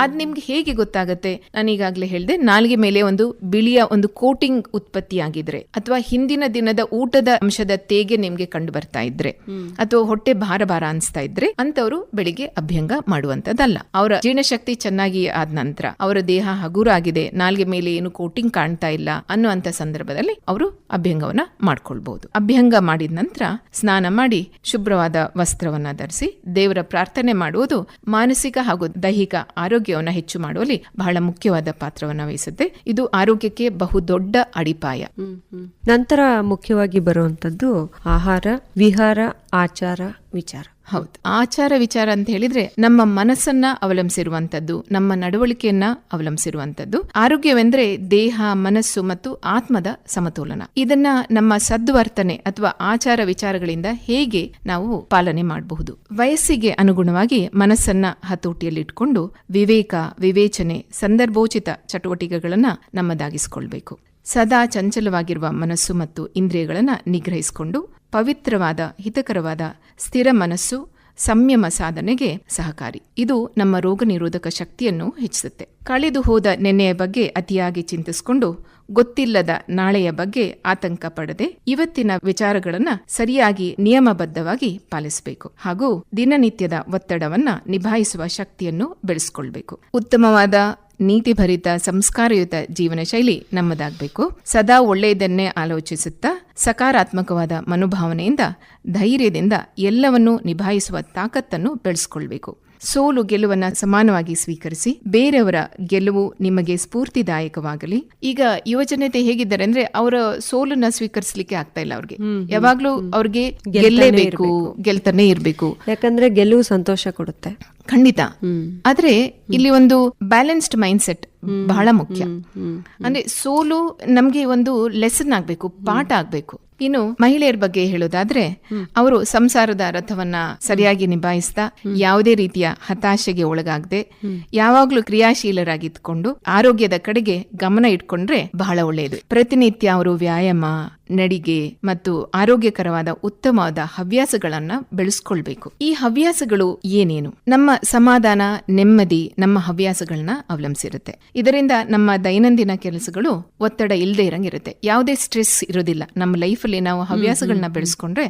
[SPEAKER 3] ಅದ್ ನಿಮ್ಗೆ ಹೇಗೆ ಗೊತ್ತಾಗುತ್ತೆ? ನಾನು ಈಗಾಗಲೇ ಹೇಳಿದೆ ನಾಲ್ಗೆ ಮೇಲೆ ಒಂದು ಬಿಳಿಯ ಒಂದು ಕೋಟಿಂಗ್ ಉತ್ಪತ್ತಿಯಾಗಿದ್ರೆ ಅಥವಾ ಹಿಂದಿನ ದಿನದ ಊಟದ ಅಂಶದ ತೇಗೆ ನಿಮ್ಗೆ ಕಂಡು ಬರ್ತಾ ಇದ್ರೆ ಅಥವಾ ಹೊಟ್ಟೆ ಭಾರ ಭಾರ ಅನ್ಸ್ತಾ ಇದ್ರೆ ಅಂತವರು ಬೆಳಿಗ್ಗೆ ಅಭ್ಯಂಗ ಮಾಡುವಂತದ್ದಲ್ಲ ಅವರ ಜೀರ್ಣಶಕ್ತಿ ಚೆನ್ನಾಗಿ ಆದ ನಂತರ ಅವರ ದೇಹ ಹಗುರಾಗಿದೆ ನಾಲ್ಗೆ ಮೇಲೆ ಏನು ಕೋಟಿಂಗ್ ಕಾಣ್ತಾ ಇಲ್ಲ ಅನ್ನುವಂತ ಸಂದರ್ಭದಲ್ಲಿ ಅವರು ಅಭ್ಯಂಗವನ್ನ ಮಾಡ್ಕೊಳ್ಬಹುದು ಅಭ್ಯಂಗ ಮಾಡಿದ ನಂತರ ಸ್ನಾನ ಮಾಡಿ ಶುಭ್ರವಾದ ವಸ್ತ್ರವನ್ನ ಧರಿಸಿ ದೇವರ ಪ್ರಾರ್ಥನೆ ಮಾಡುವುದು ಮಾನಸಿಕ ಹಾಗೂ ದೈಹಿಕ ಆರೋಗ್ಯವನ್ನು ಹೆಚ್ಚು ಮಾಡುವಲ್ಲಿ ಬಹಳ ಮುಖ್ಯವಾದ ಪಾತ್ರವನ್ನು ವಹಿಸುತ್ತೆ. ಇದು ಆರೋಗ್ಯಕ್ಕೆ ಬಹುದೊಡ್ಡ ಅಡಿಪಾಯ.
[SPEAKER 2] ನಂತರ ಮುಖ್ಯವಾಗಿ ಬರುವಂತದ್ದು ಆಹಾರ, ವಿಹಾರ, ಆಚಾರ, ವಿಚಾರ.
[SPEAKER 3] ಹೌದು. ಆಚಾರ ವಿಚಾರ ಅಂತ ಹೇಳಿದ್ರೆ ನಮ್ಮ ಮನಸ್ಸನ್ನ ಅವಲಂಬಿಸಿರುವಂತದ್ದು, ನಮ್ಮ ನಡವಳಿಕೆಯನ್ನ ಅವಲಂಬಿಸಿರುವಂತದ್ದು. ಆರೋಗ್ಯವೆಂದ್ರೆ ದೇಹ, ಮನಸ್ಸು ಮತ್ತು ಆತ್ಮದ ಸಮತೋಲನ. ಇದನ್ನ ನಮ್ಮ ಸದ್ವರ್ತನೆ ಅಥವಾ ಆಚಾರ ವಿಚಾರಗಳಿಂದ ಹೇಗೆ ನಾವು ಪಾಲನೆ ಮಾಡಬಹುದು? ವಯಸ್ಸಿಗೆ ಅನುಗುಣವಾಗಿ ಮನಸ್ಸನ್ನ ಹತೋಟಿಯಲ್ಲಿಟ್ಕೊಂಡು ವಿವೇಕ, ವಿವೇಚನೆ, ಸಂದರ್ಭೋಚಿತ ಚಟುವಟಿಕೆಗಳನ್ನ ನಮ್ಮದಾಗಿಸಿಕೊಳ್ಬೇಕು. ಸದಾ ಚಂಚಲವಾಗಿರುವ ಮನಸ್ಸು ಮತ್ತು ಇಂದ್ರಿಯಗಳನ್ನ ನಿಗ್ರಹಿಸಿಕೊಂಡು ಪವಿತ್ರವಾದ, ಹಿತಕರವಾದ, ಸ್ಥಿರ ಮನಸ್ಸು, ಸಂಯಮ ಸಾಧನೆಗೆ ಸಹಕಾರಿ. ಇದು ನಮ್ಮ ರೋಗ ನಿರೋಧಕ ಶಕ್ತಿಯನ್ನು ಹೆಚ್ಚಿಸುತ್ತೆ. ಕಳೆದು ಹೋದ ನೆನ್ನೆಯ ಬಗ್ಗೆ ಅತಿಯಾಗಿ ಚಿಂತಿಸಿಕೊಂಡು, ಗೊತ್ತಿಲ್ಲದ ನಾಳೆಯ ಬಗ್ಗೆ ಆತಂಕ ಪಡದೆ ಇವತ್ತಿನ ವಿಚಾರಗಳನ್ನ ಸರಿಯಾಗಿ ನಿಯಮಬದ್ಧವಾಗಿ ಪಾಲಿಸಬೇಕು. ಹಾಗೂ ದಿನನಿತ್ಯದ ಒತ್ತಡವನ್ನ ನಿಭಾಯಿಸುವ ಶಕ್ತಿಯನ್ನು ಬೆಳೆಸಿಕೊಳ್ಬೇಕು. ಉತ್ತಮವಾದ, ನೀತಿಭರಿತ, ಸಂಸ್ಕಾರಯುತ ಜೀವನ ಶೈಲಿ ನಮ್ಮದಾಗಬೇಕು. ಸದಾ ಒಳ್ಳೆಯದನ್ನೇ ಆಲೋಚಿಸುತ್ತಾ ಸಕಾರಾತ್ಮಕವಾದ ಮನೋಭಾವನೆಯಿಂದ ಧೈರ್ಯದಿಂದ ಎಲ್ಲವನ್ನೂ ನಿಭಾಯಿಸುವ ತಾಕತ್ತನ್ನು ಬೆಳೆಸ್ಕೊಳ್ಬೇಕು. ಸೋಲು ಗೆಲುವನ್ನ ಸಮಾನವಾಗಿ ಸ್ವೀಕರಿಸಿ ಬೇರೆಯವರ ಗೆಲುವು ನಿಮಗೆ ಸ್ಫೂರ್ತಿದಾಯಕವಾಗಲಿ. ಈಗ ಯುವಜನತೆ ಹೇಗಿದ್ದಾರೆ ಅಂದ್ರೆ ಅವರ ಸೋಲನ್ನ ಸ್ವೀಕರಿಸಲಿಕ್ಕೆ ಆಗ್ತಾ ಇಲ್ಲ ಅವ್ರಿಗೆ. ಯಾವಾಗ್ಲೂ ಅವ್ರಿಗೆ ಗೆಲ್ಲೇಬೇಕು ಗೆಲ್ತಾನೆ ಇರಬೇಕು.
[SPEAKER 2] ಯಾಕಂದ್ರೆ ಗೆಲುವು ಸಂತೋಷ ಕೊಡುತ್ತೆ.
[SPEAKER 3] ಖಂಡಿತ. ಆದ್ರೆ ಇಲ್ಲಿ ಒಂದು ಬ್ಯಾಲೆನ್ಸ್ಡ್ ಮೈಂಡ್ ಸೆಟ್ ಬಹಳ ಮುಖ್ಯ. ಅಂದ್ರೆ ಸೋಲು ನಮ್ಗೆ ಒಂದು ಲೆಸನ್ ಆಗ್ಬೇಕು ಪಾಠ ಆಗ್ಬೇಕು. ಇನ್ನು ಮಹಿಳೆಯರ ಬಗ್ಗೆ ಹೇಳೋದಾದ್ರೆ ಅವರು ಸಂಸಾರದ ರಥವನ್ನ ಸರಿಯಾಗಿ ನಿಭಾಯಿಸ್ತಾ ಯಾವುದೇ ರೀತಿಯ ಹತಾಶೆಗೆ ಒಳಗಾಗದೆ ಯಾವಾಗ್ಲೂ ಕ್ರಿಯಾಶೀಲರಾಗಿದ್ಕೊಂಡು ಆರೋಗ್ಯದ ಕಡೆಗೆ ಗಮನ ಇಟ್ಕೊಂಡ್ರೆ ಬಹಳ ಒಳ್ಳೆಯದು ಪ್ರತಿನಿತ್ಯ ಅವರು ವ್ಯಾಯಾಮ ನಡಿಗೆ ಮತ್ತು ಆರೋಗ್ಯಕರವಾದ ಉತ್ತಮವಾದ ಹವ್ಯಾಸಗಳನ್ನ ಬೆಳೆಸ್ಕೊಳ್ಬೇಕು. ಈ ಹವ್ಯಾಸಗಳು ಏನೇನು? ನಮ್ಮ ಸಮಾಧಾನ ನೆಮ್ಮದಿ ನಮ್ಮ ಹವ್ಯಾಸಗಳನ್ನ ಅವಲಂಬಿಸಿರುತ್ತೆ. ಇದರಿಂದ ನಮ್ಮ ದೈನಂದಿನ ಕೆಲಸಗಳು ಒತ್ತಡ ಇಲ್ಲದೆ ಇರಂಗಿರುತ್ತೆ. ಯಾವುದೇ ಸ್ಟ್ರೆಸ್ ಇರೋದಿಲ್ಲ. ನಮ್ಮ ಲೈಫಲ್ಲಿ ನಾವು ಹವ್ಯಾಸಗಳನ್ನ ಬೆಳೆಸ್ಕೊಂಡ್ರೆ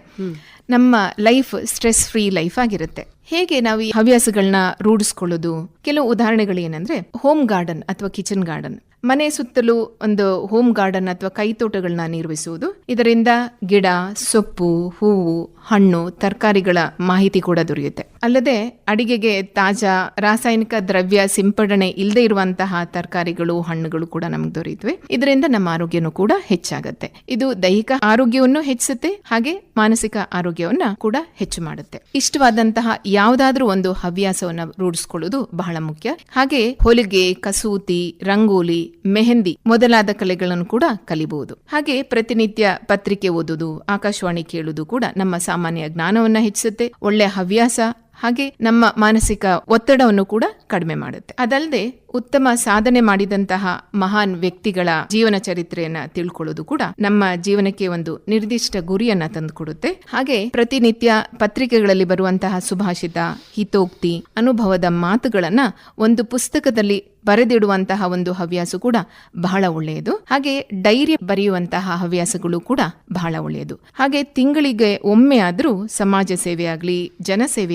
[SPEAKER 3] ನಮ್ಮ ಲೈಫ್ ಸ್ಟ್ರೆಸ್ ಫ್ರೀ ಲೈಫ್ ಆಗಿರುತ್ತೆ. ಹೇಗೆ ನಾವು ಈ ಹವ್ಯಾಸಗಳನ್ನ ರೂಢಿಸ್ಕೊಳ್ಳೋದು? ಕೆಲವು ಉದಾಹರಣೆಗಳು ಏನಂದ್ರೆ ಹೋಮ್ ಗಾರ್ಡನ್ ಅಥವಾ ಕಿಚನ್ ಗಾರ್ಡನ್ ಮನೆ ಸುತ್ತಲೂ ಒಂದು ಹೋಮ್ ಗಾರ್ಡನ್ ಅಥವಾ ಕೈತೋಟಗಳನ್ನ ನಿರ್ವಹಿಸುವುದು ಇದರಿಂದ ಗಿಡ, ಸೊಪ್ಪು, ಹೂವು, ಹಣ್ಣು, ತರಕಾರಿಗಳ ಮಾಹಿತಿ ಕೂಡ ದೊರೆಯುತ್ತೆ. ಅಲ್ಲದೆ ಅಡಿಗೆಗೆ ತಾಜಾ ರಾಸಾಯನಿಕ ದ್ರವ್ಯ ಸಿಂಪಡಣೆ ಇಲ್ಲದೆ ಇರುವಂತಹ ತರಕಾರಿಗಳು, ಹಣ್ಣುಗಳು ಕೂಡ ನಮ್ಗೆ ದೊರೆಯುತ್ತವೆ. ಇದರಿಂದ ನಮ್ಮ ಆರೋಗ್ಯನೂ ಕೂಡ ಹೆಚ್ಚಾಗುತ್ತೆ. ಇದು ದೈಹಿಕ ಆರೋಗ್ಯವನ್ನು ಹೆಚ್ಚಿಸುತ್ತೆ, ಹಾಗೆ ಮಾನಸಿಕ ಆರೋಗ್ಯವನ್ನ ಕೂಡ ಹೆಚ್ಚು ಮಾಡುತ್ತೆ. ಇಷ್ಟವಾದಂತಹ ಯಾವುದಾದ್ರೂ ಒಂದು ಹವ್ಯಾಸವನ್ನ ರೂಢಿಸ್ಕೊಳ್ಳೋದು ಬಹಳ ಮುಖ್ಯ. ಹಾಗೆ ಹೊಲಿಗೆ ಕಸೂತಿ, ರಂಗೋಲಿ, ಮೆಹಂದಿ ಮೊದಲಾದ ಕಲೆಗಳನ್ನು ಕೂಡ ಕಲಿಬಹುದು. ಹಾಗೆ ಪ್ರತಿನಿತ್ಯ ಪತ್ರಿಕೆ ಓದುವುದು, ಆಕಾಶವಾಣಿ ಕೇಳುವುದು ಕೂಡ ನಮ್ಮ ಸಾಮಾನ್ಯ ಜ್ಞಾನವನ್ನ ಹೆಚ್ಚಿಸುತ್ತೆ. ಒಳ್ಳೆಯ ಹವ್ಯಾಸ ಹಾಗೆ ನಮ್ಮ ಮಾನಸಿಕ ಒತ್ತಡವನ್ನು ಕೂಡ ಕಡಿಮೆ ಮಾಡುತ್ತೆ. ಅದಲ್ಲದೆ ಉತ್ತಮ ಸಾಧನೆ ಮಾಡಿದಂತಹ ಮಹಾನ್ ವ್ಯಕ್ತಿಗಳ ಜೀವನ ಚರಿತ್ರೆಯನ್ನ ತಿಳ್ಕೊಳ್ಳೋದು ಕೂಡ ನಮ್ಮ ಜೀವನಕ್ಕೆ ಒಂದು ನಿರ್ದಿಷ್ಟ ಗುರಿಯನ್ನ ತಂದುಕೊಡುತ್ತೆ. ಹಾಗೆ ಪ್ರತಿನಿತ್ಯ ಪತ್ರಿಕೆಗಳಲ್ಲಿ ಬರುವಂತಹ ಸುಭಾಷಿತ, ಹಿತೋಕ್ತಿ, ಅನುಭವದ ಮಾತುಗಳನ್ನ ಒಂದು ಪುಸ್ತಕದಲ್ಲಿ ಬರೆದಿಡುವಂತಹ ಒಂದು ಹವ್ಯಾಸ ಕೂಡ ಬಹಳ ಒಳ್ಳೆಯದು. ಹಾಗೆ ಡೈರಿ ಬರೆಯುವಂತಹ ಹವ್ಯಾಸಗಳು ಕೂಡ ಬಹಳ ಒಳ್ಳೆಯದು. ಹಾಗೆ ತಿಂಗಳಿಗೆ ಒಮ್ಮೆ ಆದರೂ ಸಮಾಜ ಸೇವೆಯಾಗ್ಲಿ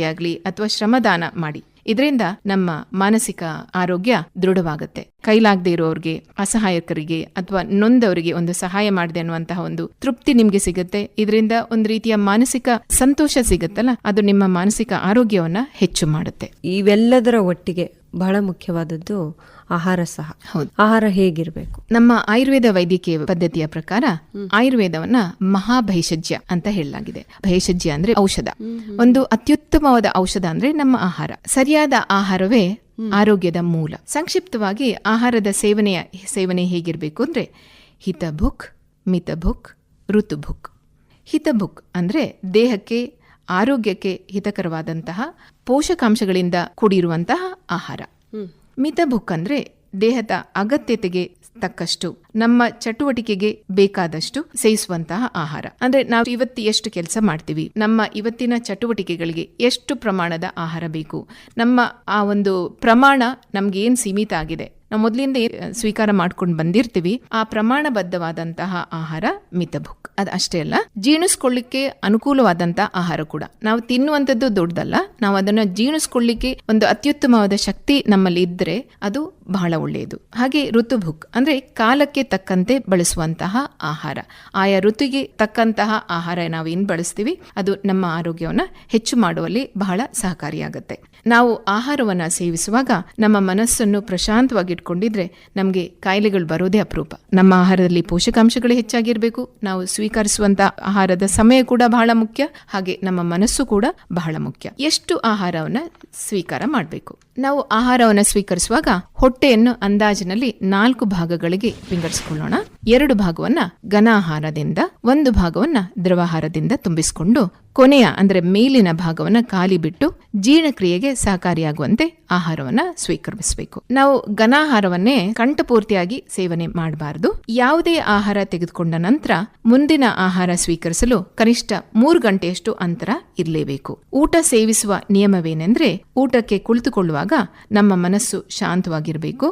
[SPEAKER 3] ಆಗಲಿ ಅಥವಾ ಶ್ರಮದಾನ ಮಾಡಿ. ಇದರಿಂದ ನಮ್ಮ ಮಾನಸಿಕ ಆರೋಗ್ಯ ದೃಢವಾಗುತ್ತೆ. ಕೈಲಾಗದೇ ಇರೋರಿಗೆ, ಅಸಹಾಯಕರಿಗೆ ಅಥವಾ ನೊಂದವರಿಗೆ ಒಂದು ಸಹಾಯ ಮಾಡಿದೆ ಅನ್ನುವಂತಹ ಒಂದು ತೃಪ್ತಿ ನಿಮಗೆ ಸಿಗುತ್ತೆ. ಇದರಿಂದ ಒಂದು ರೀತಿಯ ಮಾನಸಿಕ ಸಂತೋಷ ಸಿಗುತ್ತಲ್ಲ, ಅದು ನಿಮ್ಮ ಮಾನಸಿಕ ಆರೋಗ್ಯವನ್ನ ಹೆಚ್ಚು ಮಾಡುತ್ತೆ.
[SPEAKER 2] ಇವೆಲ್ಲದರ ಒಟ್ಟಿಗೆ ಬಹಳ ಮುಖ್ಯವಾದದ್ದು ಆಹಾರ ಸಹ.
[SPEAKER 3] ಹೌದು.
[SPEAKER 2] ಆಹಾರ ಹೇಗಿರಬೇಕು?
[SPEAKER 3] ನಮ್ಮ ಆಯುರ್ವೇದ ವೈದ್ಯಕೀಯ ಪದ್ಧತಿಯ ಪ್ರಕಾರ ಆಯುರ್ವೇದವನ್ನ ಮಹಾಭೈಷಜ್ಯ ಅಂತ ಹೇಳಲಾಗಿದೆ. ಭೈಷಜ್ಯ ಅಂದ್ರೆ ಔಷಧ. ಒಂದು ಅತ್ಯುತ್ತಮವಾದ ಔಷಧ ಅಂದ್ರೆ ನಮ್ಮ ಆಹಾರ. ಸರಿಯಾದ ಆಹಾರವೇ ಆರೋಗ್ಯದ ಮೂಲ. ಸಂಕ್ಷಿಪ್ತವಾಗಿ ಆಹಾರದ ಸೇವನೆಯ ಸೇವನೆ ಹೇಗಿರಬೇಕು ಅಂದ್ರೆ ಹಿತಭುಕ್ ಮಿತಭುಕ್ ಋತುಭುಕ್. ಹಿತಭುಕ್ ಅಂದ್ರೆ ದೇಹಕ್ಕೆ ಆರೋಗ್ಯಕ್ಕೆ ಹಿತಕರವಾದಂತಹ ಪೋಷಕಾಂಶಗಳಿಂದ ಕೂಡಿರುವಂತಹ ಆಹಾರ. ಮಿತಭುಕ್ ಅಂದ್ರೆ ದೇಹದ ಅಗತ್ಯತೆಗೆ ತಕ್ಕಷ್ಟು ನಮ್ಮ ಚಟುವಟಿಕೆಗೆ ಬೇಕಾದಷ್ಟು ಸೇವಿಸುವಂತಹ ಆಹಾರ. ಅಂದ್ರೆ ನಾವು ಇವತ್ತು ಎಷ್ಟು ಕೆಲಸ ಮಾಡ್ತೀವಿ. ನಮ್ಮ ಇವತ್ತಿನ ಚಟುವಟಿಕೆಗಳಿಗೆ ಎಷ್ಟು ಪ್ರಮಾಣದ ಆಹಾರ ಬೇಕು? ನಮ್ಮ ಆ ಒಂದು ಪ್ರಮಾಣ ನಮ್ಗೆ ಏನ್ ಸೀಮಿತ ಆಗಿದೆ? ನಾವು ಮೊದಲಿಂದ ಸ್ವೀಕಾರ ಮಾಡ್ಕೊಂಡು ಬಂದಿರ್ತೀವಿ. ಆ ಪ್ರಮಾಣಬದ್ಧವಾದಂತಹ ಆಹಾರ ಮಿತಭುಕ್ ಅದು ಅಷ್ಟೇ ಅಲ್ಲ, ಜೀರ್ಣಿಸ್ಕೊಳ್ಳಿಕ್ಕೆ ಅನುಕೂಲವಾದಂತಹ ಆಹಾರ ಕೂಡ. ನಾವು ತಿನ್ನುವಂಥದ್ದು ದೊಡ್ಡದಲ್ಲ, ನಾವು ಅದನ್ನ ಜೀರ್ಣಿಸ್ಕೊಳ್ಳಿಕ್ಕೆ ಒಂದು ಅತ್ಯುತ್ತಮವಾದ ಶಕ್ತಿ ನಮ್ಮಲ್ಲಿ ಇದ್ರೆ ಅದು ಬಹಳ ಒಳ್ಳೆಯದು. ಹಾಗೆ ಋತುಭುಕ್ ಅಂದ್ರೆ ಕಾಲಕ್ಕೆ ತಕ್ಕಂತೆ ಬಳಸುವಂತಹ ಆಹಾರ. ಆಯಾ ಋತುಗೆ ತಕ್ಕಂತಹ ಆಹಾರ ನಾವು ಏನು ಬಳಸ್ತೀವಿ, ಅದು ನಮ್ಮ ಆರೋಗ್ಯವನ್ನ ಹೆಚ್ಚು ಮಾಡುವಲ್ಲಿ ಬಹಳ ಸಹಕಾರಿಯಾಗುತ್ತೆ. ನಾವು ಆಹಾರವನ್ನ ಸೇವಿಸುವಾಗ ನಮ್ಮ ಮನಸ್ಸನ್ನು ಪ್ರಶಾಂತವಾಗಿ ಇಟ್ಕೊಂಡಿದ್ರೆ ನಮಗೆ ಕಾಯಿಲೆಗಳು ಬರೋದೇ ಅಪರೂಪ. ನಮ್ಮ ಆಹಾರದಲ್ಲಿ ಪೋಷಕಾಂಶಗಳು ಹೆಚ್ಚಾಗಿರಬೇಕು. ನಾವು ಸ್ವೀಕರಿಸುವಂತ ಆಹಾರದ ಸಮಯ ಕೂಡ ಬಹಳ ಮುಖ್ಯ. ಹಾಗೆ ನಮ್ಮ ಮನಸ್ಸು ಕೂಡ ಬಹಳ ಮುಖ್ಯ. ಎಷ್ಟು ಆಹಾರವನ್ನ ಸ್ವೀಕಾರ ಮಾಡಬೇಕು? ನಾವು ಆಹಾರವನ್ನು ಸ್ವೀಕರಿಸುವಾಗ ಹೊಟ್ಟೆಯನ್ನು ಅಂದಾಜಿನಲ್ಲಿ ನಾಲ್ಕು ಭಾಗಗಳಿಗೆ ವಿಂಗಡಿಸಿಕೊಳ್ಳೋಣ. ಎರಡು ಭಾಗವನ್ನ ಘನ ಆಹಾರದಿಂದ ಒಂದು ಭಾಗವನ್ನ ದ್ರವಾಹಾರದಿಂದ ತುಂಬಿಸಿಕೊಂಡು ಕೊನೆಯ ಅಂದ್ರೆ ಮೇಲಿನ ಭಾಗವನ್ನ ಖಾಲಿ ಬಿಟ್ಟು ಜೀರ್ಣಕ್ರಿಯೆಗೆ ಸಹಕಾರಿಯಾಗುವಂತೆ ಆಹಾರವನ್ನ ಸ್ವೀಕರಿಸಬೇಕು. ನಾವು ಘನಾಹಾರವನ್ನೇ ಕಂಠಪೂರ್ತಿಯಾಗಿ ಸೇವನೆ ಮಾಡಬಾರದು. ಯಾವುದೇ ಆಹಾರ ತೆಗೆದುಕೊಂಡ ನಂತರ ಮುಂದಿನ ಆಹಾರ ಸ್ವೀಕರಿಸಲು ಕನಿಷ್ಠ ಮೂರು ಗಂಟೆಯಷ್ಟು ಅಂತರ ಇರಲೇಬೇಕು. ಊಟ ಸೇವಿಸುವ ನಿಯಮವೇನೆಂದ್ರೆ ಊಟಕ್ಕೆ ಕುಳಿತುಕೊಳ್ಳುವಾಗ ನಮ್ಮ ಮನಸ್ಸು ಶಾಂತವಾಗಿರಬೇಕು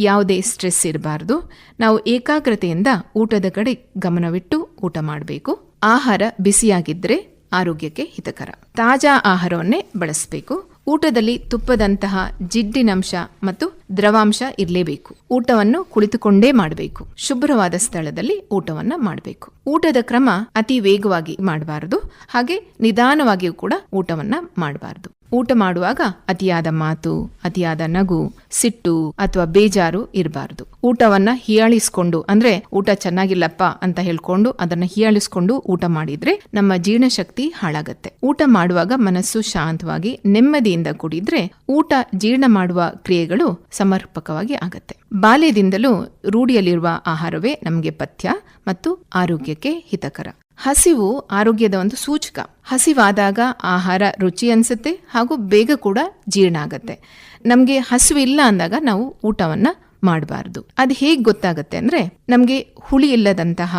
[SPEAKER 3] ಯಾವುದೇ ಸ್ಟ್ರೆಸ್ ಇರಬಾರ್ದು. ನಾವು ಏಕಾಗ್ರತೆಯಿಂದ ಊಟದ ಕಡೆ ಗಮನವಿಟ್ಟು ಊಟ ಮಾಡಬೇಕು. ಆಹಾರ ಬಿಸಿಯಾಗಿದ್ದರೆ ಆರೋಗ್ಯಕ್ಕೆ ಹಿತಕರ. ತಾಜಾ ಆಹಾರವನ್ನೇ ಬಳಸಬೇಕು. ಊಟದಲ್ಲಿ ತುಪ್ಪದಂತಹ ಜಿಡ್ಡಿನಂಶ ಮತ್ತು ದ್ರವಾಂಶ ಇರಲೇಬೇಕು. ಊಟವನ್ನು ಕುಳಿತುಕೊಂಡೇ ಮಾಡಬೇಕು. ಶುಭ್ರವಾದ ಸ್ಥಳದಲ್ಲಿ ಊಟವನ್ನ ಮಾಡಬೇಕು. ಊಟದ ಕ್ರಮ ಅತಿ ವೇಗವಾಗಿ ಮಾಡಬಾರದು. ಹಾಗೆ ನಿಧಾನವಾಗಿಯೂ ಕೂಡ ಊಟವನ್ನ ಮಾಡಬಾರದು. ಊಟ ಮಾಡುವಾಗ ಅತಿಯಾದ ಮಾತು, ಅತಿಯಾದ ನಗು, ಸಿಟ್ಟು ಅಥವಾ ಬೇಜಾರು ಇರಬಾರದು. ಊಟವನ್ನ ಹೀಯಾಳಿಸ್ಕೊಂಡು, ಅಂದ್ರೆ ಊಟ ಚೆನ್ನಾಗಿಲ್ಲಪ್ಪ ಅಂತ ಹೇಳ್ಕೊಂಡು ಅದನ್ನ ಹೀಯಾಳಿಸ್ಕೊಂಡು ಊಟ ಮಾಡಿದ್ರೆ ನಮ್ಮ ಜೀರ್ಣಶಕ್ತಿ ಹಾಳಾಗತ್ತೆ. ಊಟ ಮಾಡುವಾಗ ಮನಸ್ಸು ಶಾಂತವಾಗಿ ನೆಮ್ಮದಿಯಿಂದ ಕೂಡಿದ್ರೆ ಊಟ ಜೀರ್ಣ ಮಾಡುವ ಕ್ರಿಯೆಗಳು ಸಮರ್ಪಕವಾಗಿ ಆಗತ್ತೆ. ಬಾಲ್ಯದಿಂದಲೂ ರೂಢಿಯಲ್ಲಿರುವ ಆಹಾರವೇ ನಮಗೆ ಪಥ್ಯ ಮತ್ತು ಆರೋಗ್ಯಕ್ಕೆ ಹಿತಕರ. ಹಸಿವು ಆರೋಗ್ಯದ ಒಂದು ಸೂಚಕ. ಹಸಿವಾದಾಗ ಆಹಾರ ರುಚಿ ಅನಿಸುತ್ತೆ ಹಾಗೂ ಬೇಗ ಕೂಡ ಜೀರ್ಣ ಆಗತ್ತೆ. ನಮಗೆ ಹಸಿವು ಇಲ್ಲ ಅಂದಾಗ ನಾವು ಊಟವನ್ನು ಮಾಡಬಾರ್ದು. ಅದು ಹೇಗೆ ಗೊತ್ತಾಗುತ್ತೆ ಅಂದರೆ ನಮಗೆ ಹುಳಿ ಇಲ್ಲದಂತಹ,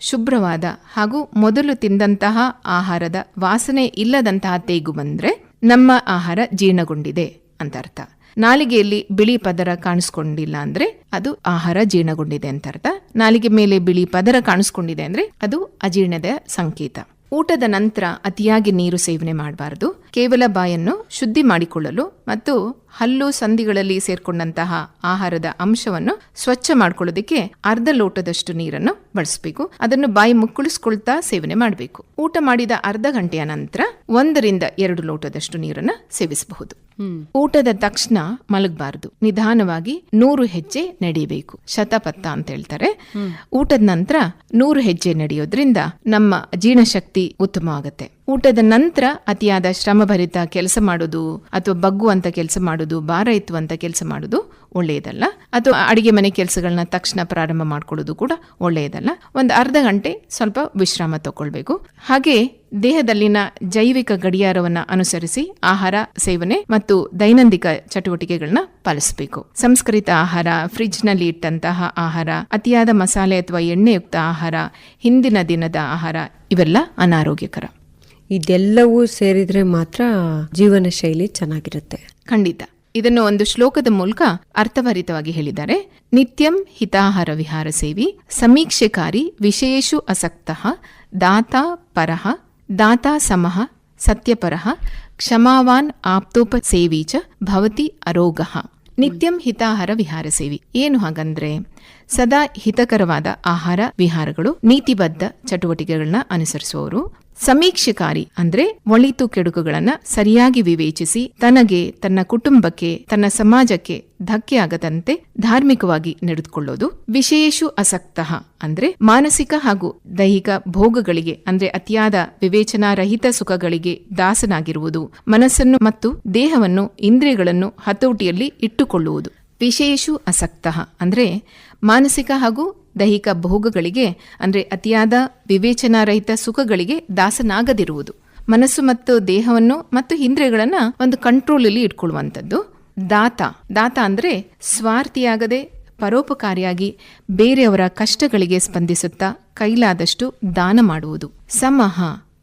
[SPEAKER 3] ಶುಭ್ರವಾದ ಹಾಗೂ ಮೊದಲು ತಿಂದಂತಹ ಆಹಾರದ ವಾಸನೆ ಇಲ್ಲದಂತಹ ತೇಗು ಬಂದರೆ ನಮ್ಮ ಆಹಾರ ಜೀರ್ಣಗೊಂಡಿದೆ ಅಂತ ಅರ್ಥ. ನಾಲಿಗೆಯಲ್ಲಿ ಬಿಳಿ ಪದರ ಕಾಣಿಸ್ಕೊಂಡಿಲ್ಲ ಅಂದ್ರೆ ಅದು ಆಹಾರ ಜೀರ್ಣಗೊಂಡಿದೆ ಅಂತ ಅರ್ಥ. ನಾಲಿಗೆ ಮೇಲೆ ಬಿಳಿ ಪದರ ಕಾಣಿಸ್ಕೊಂಡಿದೆ ಅಂದ್ರೆ ಅದು ಅಜೀರ್ಣದ ಸಂಕೇತ. ಊಟದ ನಂತರ ಅತಿಯಾಗಿ ನೀರು ಸೇವನೆ ಮಾಡಬಾರದು. ಕೇವಲ ಬಾಯನ್ನು ಶುದ್ಧಿ ಮಾಡಿಕೊಳ್ಳಲು ಮತ್ತು ಹಲ್ಲು ಸಂಧಿಗಳಲ್ಲಿ ಸೇರ್ಕೊಂಡಂತಹ ಆಹಾರದ ಅಂಶವನ್ನು ಸ್ವಚ್ಛ ಮಾಡ್ಕೊಳ್ಳೋದಕ್ಕೆ ಅರ್ಧ ಲೋಟದಷ್ಟು ನೀರನ್ನು ಬಳಸಬೇಕು. ಅದನ್ನು ಬಾಯಿ ಮುಕ್ಕುಳಿಸ್ಕೊಳ್ತಾ ಸೇವನೆ ಮಾಡಬೇಕು. ಊಟ ಮಾಡಿದ ಅರ್ಧ ಗಂಟೆಯ ನಂತರ ಒಂದರಿಂದ ಎರಡು ಲೋಟದಷ್ಟು ನೀರನ್ನು ಸೇವಿಸಬಹುದು. ಊಟದ ತಕ್ಷಣ ಮಲಗಬಾರದು. ನಿಧಾನವಾಗಿ ನೂರು ಹೆಜ್ಜೆ ನಡೆಯಬೇಕು. ಶತಪತ್ತ ಅಂತ ಹೇಳ್ತಾರೆ. ಊಟದ ನಂತರ ನೂರು ಹೆಜ್ಜೆ ನಡೆಯೋದ್ರಿಂದ ನಮ್ಮ ಜೀರ್ಣಶಕ್ತಿ ಉತ್ತಮವಾಗುತ್ತೆ. ಊಟದ ನಂತರ ಅತಿಯಾದ ಶ್ರಮಭರಿತ ಕೆಲಸ ಮಾಡೋದು, ಅಥವಾ ಬಗ್ಗುವಂಥ ಕೆಲಸ ಮಾಡೋದು, ಭಾರ ಎತ್ತುವಂತ ಕೆಲಸ ಮಾಡೋದು ಒಳ್ಳೆಯದಲ್ಲ. ಅಥವಾ ಅಡಿಗೆ ಮನೆ ಕೆಲಸಗಳನ್ನ ತಕ್ಷಣ ಪ್ರಾರಂಭ ಮಾಡ್ಕೊಳ್ಳೋದು ಕೂಡ ಒಳ್ಳೆಯದಲ್ಲ. ಒಂದು ಅರ್ಧ ಗಂಟೆ ಸ್ವಲ್ಪ ವಿಶ್ರಾಮ ತಗೊಳ್ಬೇಕು ಹಾಗೆ ದೇಹದಲ್ಲಿನ ಜೈವಿಕ ಗಡಿಯಾರವನ್ನ ಅನುಸರಿಸಿ ಆಹಾರ, ಸೇವನೆ ಮತ್ತು ದೈನಂದಿಕ ಚಟುವಟಿಕೆಗಳನ್ನ ಪಾಲಿಸಬೇಕು. ಸಂಸ್ಕರಿತ ಆಹಾರ, ಫ್ರಿಜ್ನಲ್ಲಿ ಇಟ್ಟಂತಹ ಆಹಾರ, ಅತಿಯಾದ ಮಸಾಲೆ ಅಥವಾ ಎಣ್ಣೆಯುಕ್ತ ಆಹಾರ, ಹಿಂದಿನ ದಿನದ ಆಹಾರ, ಇವೆಲ್ಲ ಅನಾರೋಗ್ಯಕರ.
[SPEAKER 2] ಇದೆಲ್ಲವೂ ಸೇರಿದ್ರೆ ಮಾತ್ರ ಜೀವನ ಶೈಲಿ ಚೆನ್ನಾಗಿರುತ್ತೆ.
[SPEAKER 3] ಖಂಡಿತ. ಇದನ್ನು ಒಂದು ಶ್ಲೋಕದ ಮೂಲಕ ಅರ್ಥಭರಿತವಾಗಿ ಹೇಳಿದ್ದಾರೆ. ನಿತ್ಯಂ ಹಿತಾಹಾರ ವಿಹಾರ ಸೇವಿ ಸಮೀಕ್ಷೆಕಾರಿ ವಿಷಯೇಷು ಅಸಕ್ತಃ ದಾತಾ ಪರಹ ದಾತಾ ಸಮಃ ಸತ್ಯಪರಃ ಕ್ಷಮಾವಾನ್ ಆಪ್ತೋಪ ಸೇವಿ ಚ ಭವತಿ ಅರೋಗಃ. ನಿತ್ಯಂ ಹಿತಾಹಾರ ವಿಹಾರ ಸೇವಿ. ಏನು ಹಾಗಂದ್ರೆ ಸದಾ ಹಿತಕರವಾದ ಆಹಾರ, ವಿಹಾರಗಳು, ನೀತಿಬದ್ಧ ಚಟುವಟಿಕೆಗಳನ್ನ ಅನುಸರಿಸುವವರು. ಸಮೀಕ್ಷೆಕಾರಿ ಅಂದ್ರೆ ಒಳಿತು ಕೆಡುಕುಗಳನ್ನ ಸರಿಯಾಗಿ ವಿವೇಚಿಸಿ ತನಗೆ, ತನ್ನ ಕುಟುಂಬಕ್ಕೆ, ತನ್ನ ಸಮಾಜಕ್ಕೆ ಧಕ್ಕೆ ಆಗದಂತೆ ಧಾರ್ಮಿಕವಾಗಿ ನಡೆದುಕೊಳ್ಳೋದು ವಿಶೇಷ ಅಸಕ್ತ ಅಂದ್ರೆ ಮಾನಸಿಕ ಹಾಗೂ ದೈಹಿಕ ಭೋಗಗಳಿಗೆ ಅಂದ್ರೆ ಅತಿಯಾದ ವಿವೇಚನಾರಹಿತ ಸುಖಗಳಿಗೆ ದಾಸನಾಗಿರುವುದು, ಮನಸ್ಸನ್ನು ಮತ್ತು ದೇಹವನ್ನು ಇಂದ್ರಿಯಗಳನ್ನು ಹತೋಟಿಯಲ್ಲಿ ಇಟ್ಟುಕೊಳ್ಳುವುದು. ವಿಶೇಷು ಆಸಕ್ತ ಅಂದರೆ ಮಾನಸಿಕ ಹಾಗೂ ದೈಹಿಕ ಭೋಗಗಳಿಗೆ, ಅಂದರೆ ಅತಿಯಾದ ವಿವೇಚನಾರಹಿತ ಸುಖಗಳಿಗೆ ದಾಸನಾಗದಿರುವುದು. ಮನಸ್ಸು ಮತ್ತು ದೇಹವನ್ನು ಮತ್ತು ಹಿಂದ್ರೆಗಳನ್ನು ಒಂದು ಕಂಟ್ರೋಲಲ್ಲಿ ಇಟ್ಕೊಳ್ಳುವಂಥದ್ದು. ದಾತ ದಾತ ಅಂದರೆ ಸ್ವಾರ್ಥಿಯಾಗದೆ, ಪರೋಪಕಾರಿಯಾಗಿ ಬೇರೆಯವರ ಕಷ್ಟಗಳಿಗೆ ಸ್ಪಂದಿಸುತ್ತಾ ಕೈಲಾದಷ್ಟು ದಾನ ಮಾಡುವುದು. ಸಮಹ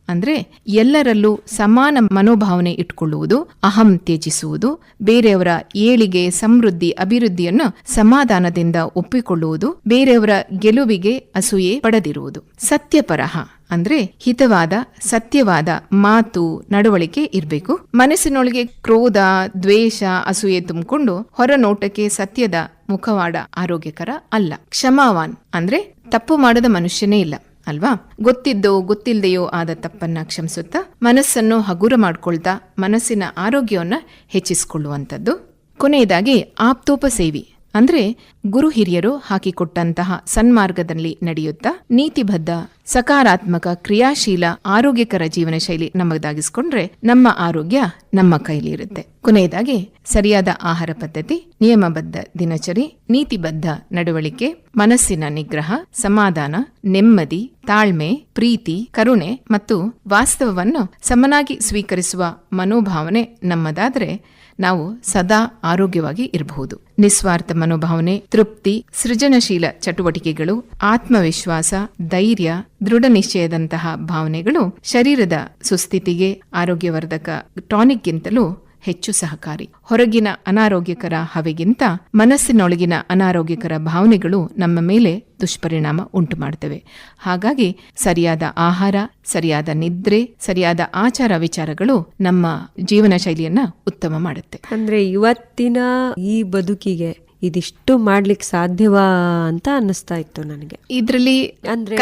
[SPEAKER 3] ಅಂದ್ರೆ ಎಲ್ಲರಲ್ಲೂ ಸಮಾನ ಮನೋಭಾವನೆ ಇಟ್ಕೊಳ್ಳುವುದು, ಅಹಂ ತ್ಯಜಿಸುವುದು, ಬೇರೆಯವರ ಏಳಿಗೆ ಸಮೃದ್ಧಿ, ಅಭಿವೃದ್ಧಿಯನ್ನು ಸಮಾಧಾನದಿಂದ ಒಪ್ಪಿಕೊಳ್ಳುವುದು, ಬೇರೆಯವರ ಗೆಲುವಿಗೆ ಅಸೂಯೆ ಪಡೆದಿರುವುದು. ಸತ್ಯಪರಹ ಅಂದ್ರೆ ಹಿತವಾದ, ಸತ್ಯವಾದ ಮಾತು, ನಡವಳಿಕೆ ಇರಬೇಕು. ಮನಸ್ಸಿನೊಳಗೆ ಕ್ರೋಧ, ದ್ವೇಷ, ಅಸೂಯೆ ತುಂಬಿಕೊಂಡು ಹೊರನೋಟಕ್ಕೆ ಸತ್ಯದ ಮುಖವಾಡ, ಆರೋಗ್ಯಕರ ಅಲ್ಲ. ಕ್ಷಮಾವಾನ್ ಅಂದ್ರೆ ತಪ್ಪು ಮಾಡದ ಮನುಷ್ಯನೇ ಇಲ್ಲ. ಅಲ್ವಾ? ಗೊತ್ತಿದ್ದೋ ಗೊತ್ತಿಲ್ಲದೆಯೋ ಆದ ತಪ್ಪನ್ನ ಕ್ಷಮಿಸುತ್ತಾ ಮನಸ್ಸನ್ನು ಹಗುರ ಮಾಡ್ಕೊಳ್ತಾ ಮನಸ್ಸಿನ ಆರೋಗ್ಯವನ್ನ ಹೆಚ್ಚಿಸಿಕೊಳ್ಳುವಂಥದ್ದು. ಕೊನೆಯದಾಗಿ ಆಪ್ತೋಪ ಸೇವಿ. ಅಂದ್ರೆ ಗುರು ಹಿರಿಯರು ಹಾಕಿಕೊಟ್ಟಂತಹ ಸನ್ಮಾರ್ಗದಲ್ಲಿ ನಡೆಯುತ್ತಾ ನೀತಿಬದ್ಧ ಸಕಾರಾತ್ಮಕ, ಕ್ರಿಯಾಶೀಲ, ಆರೋಗ್ಯಕರ ಜೀವನ ಶೈಲಿ ನಮ್ಮದಾಗಿಸ್ಕೊಂಡ್ರೆ ನಮ್ಮ ಆರೋಗ್ಯ ನಮ್ಮ ಕೈಲಿ ಇರುತ್ತೆ ಕೊನೆಯದಾಗಿ, ಸರಿಯಾದ ಆಹಾರ ಪದ್ಧತಿ, ನಿಯಮಬದ್ಧ ದಿನಚರಿ, ನೀತಿಬದ್ಧ ನಡವಳಿಕೆ, ಮನಸ್ಸಿನ ನಿಗ್ರಹ, ಸಮಾಧಾನ, ನೆಮ್ಮದಿ, ತಾಳ್ಮೆ, ಪ್ರೀತಿ, ಕರುಣೆ ಮತ್ತು ವಾಸ್ತವವನ್ನು ಸಮನಾಗಿ ಸ್ವೀಕರಿಸುವ ಮನೋಭಾವನೆ ನಮ್ಮದಾದ್ರೆ ನಾವು ಸದಾ ಆರೋಗ್ಯವಾಗಿ ಇರಬಹುದು. ನಿಸ್ವಾರ್ಥ ಮನೋಭಾವನೆ, ತೃಪ್ತಿ, ಸೃಜನಶೀಲ ಚಟುವಟಿಕೆಗಳು, ಆತ್ಮವಿಶ್ವಾಸ, ಧೈರ್ಯ ದೃಢ ನಿಶ್ಚಯದಂತಹ ಭಾವನೆಗಳು ಶರೀರದ ಸುಸ್ಥಿತಿಗೆ ಆರೋಗ್ಯವರ್ಧಕ ಟಾನಿಕ್ಗಿಂತಲೂ ಹೆಚ್ಚು ಸಹಕಾರಿ. ಹೊರಗಿನ ಅನಾರೋಗ್ಯಕರ ಹವೆಗಿಂತ ಮನಸ್ಸಿನೊಳಗಿನ ಅನಾರೋಗ್ಯಕರ ಭಾವನೆಗಳು ನಮ್ಮ ಮೇಲೆ ದುಷ್ಪರಿಣಾಮ ಉಂಟು ಮಾಡ್ತವೆ ಹಾಗಾಗಿ ಸರಿಯಾದ ಆಹಾರ, ಸರಿಯಾದ ನಿದ್ರೆ, ಸರಿಯಾದ ಆಚಾರ ವಿಚಾರಗಳು ನಮ್ಮ ಜೀವನ ಶೈಲಿಯನ್ನ ಉತ್ತಮ ಮಾಡುತ್ತೆ.
[SPEAKER 2] ಅಂದ್ರೆ ಇವತ್ತಿನ ಈ ಬದುಕಿಗೆ ಇದಿಷ್ಟು ಮಾಡ್ಲಿಕ್ಕೆ ಸಾಧ್ಯವಾ ಅಂತ ಅನ್ನಿಸ್ತಾ ಇತ್ತು ನನಗೆ.
[SPEAKER 3] ಇದ್ರಲ್ಲಿ
[SPEAKER 2] ಅಂದ್ರೆ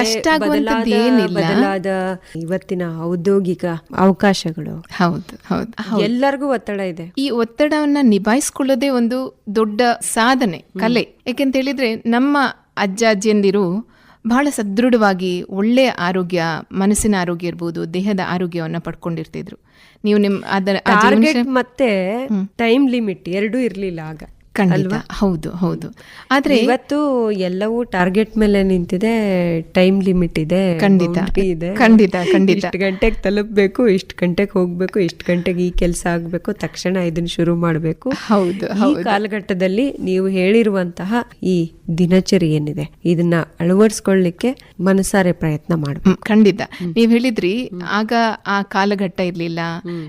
[SPEAKER 2] ಬದಲಾದ- ಇವತ್ತಿನ ಔದ್ಯೋಗಿಕ ಅವಕಾಶಗಳು.
[SPEAKER 3] ಹೌದು ಹೌದು.
[SPEAKER 2] ಎಲ್ಲರಿಗೂ ಒತ್ತಡ ಇದೆ.
[SPEAKER 3] ಈ ಒತ್ತಡವನ್ನ ನಿಭಾಯಿಸ್ಕೊಳ್ಳೋದೇ ಒಂದು ದೊಡ್ಡ ಸಾಧನೆ ಕಲೆ. ಯಾಕೆಂತ ಹೇಳಿದ್ರೆ ನಮ್ಮ ಅಜ್ಜ ಅಜ್ಜಿಯಂದಿರು ಬಹಳ ಸದೃಢವಾಗಿ ಒಳ್ಳೆಯ ಆರೋಗ್ಯ ಮನಸ್ಸಿನ ಆರೋಗ್ಯ ಇರ್ಬೋದು ದೇಹದ ಆರೋಗ್ಯವನ್ನ ಪಡ್ಕೊಂಡಿರ್ತಿದ್ರು. ನೀವು ನಿಮ್ ಅದರ
[SPEAKER 2] ಟಾರ್ಗೆಟ್ ಮತ್ತೆ ಟೈಮ್ ಲಿಮಿಟ್ ಎರಡೂ ಇರಲಿಲ್ಲ ಆಗ.
[SPEAKER 3] ಖಂಡಿತ. ಹೌದು ಹೌದು. ಆದ್ರೆ
[SPEAKER 2] ಇವತ್ತು ಎಲ್ಲವೂ ಟಾರ್ಗೆಟ್ ಮೇಲೆ ನಿಂತಿದೆ ಟೈಮ್ ಲಿಮಿಟ್ ಇದೆ
[SPEAKER 3] ಖಂಡಿತ.
[SPEAKER 2] ಇದೆ.
[SPEAKER 3] ಖಂಡಿತ, ಖಂಡಿತ.
[SPEAKER 2] ಇಷ್ಟು ಗಂಟೆಗೆ ತಲುಪಬೇಕು ಇಷ್ಟು ಗಂಟೆಗೆ ಹೋಗ್ಬೇಕು ಇಷ್ಟು ಗಂಟೆಗೆ ಈ ಕೆಲಸ ಆಗ್ಬೇಕು ತಕ್ಷಣ ಇದನ್ನ ಶುರು ಮಾಡಬೇಕು.
[SPEAKER 3] ಹೌದು
[SPEAKER 2] ಈ ಕಾಲಘಟ್ಟದಲ್ಲಿ ನೀವು ಹೇಳಿರುವಂತಹ ಈ ದಿನಚರಿ ಏನಿದೆ ಇದನ್ನ ಅಳವಡಿಸ್ಕೊಳ್ಳಿಕ್ಕೆ ಮನಸಾರೆ ಪ್ರಯತ್ನ ಮಾಡಬೇಕು.
[SPEAKER 3] ಖಂಡಿತ. ನೀವು ಹೇಳಿದ್ರಿ ಆಗ ಆ ಕಾಲಘಟ್ಟ ಇರ್ಲಿಲ್ಲ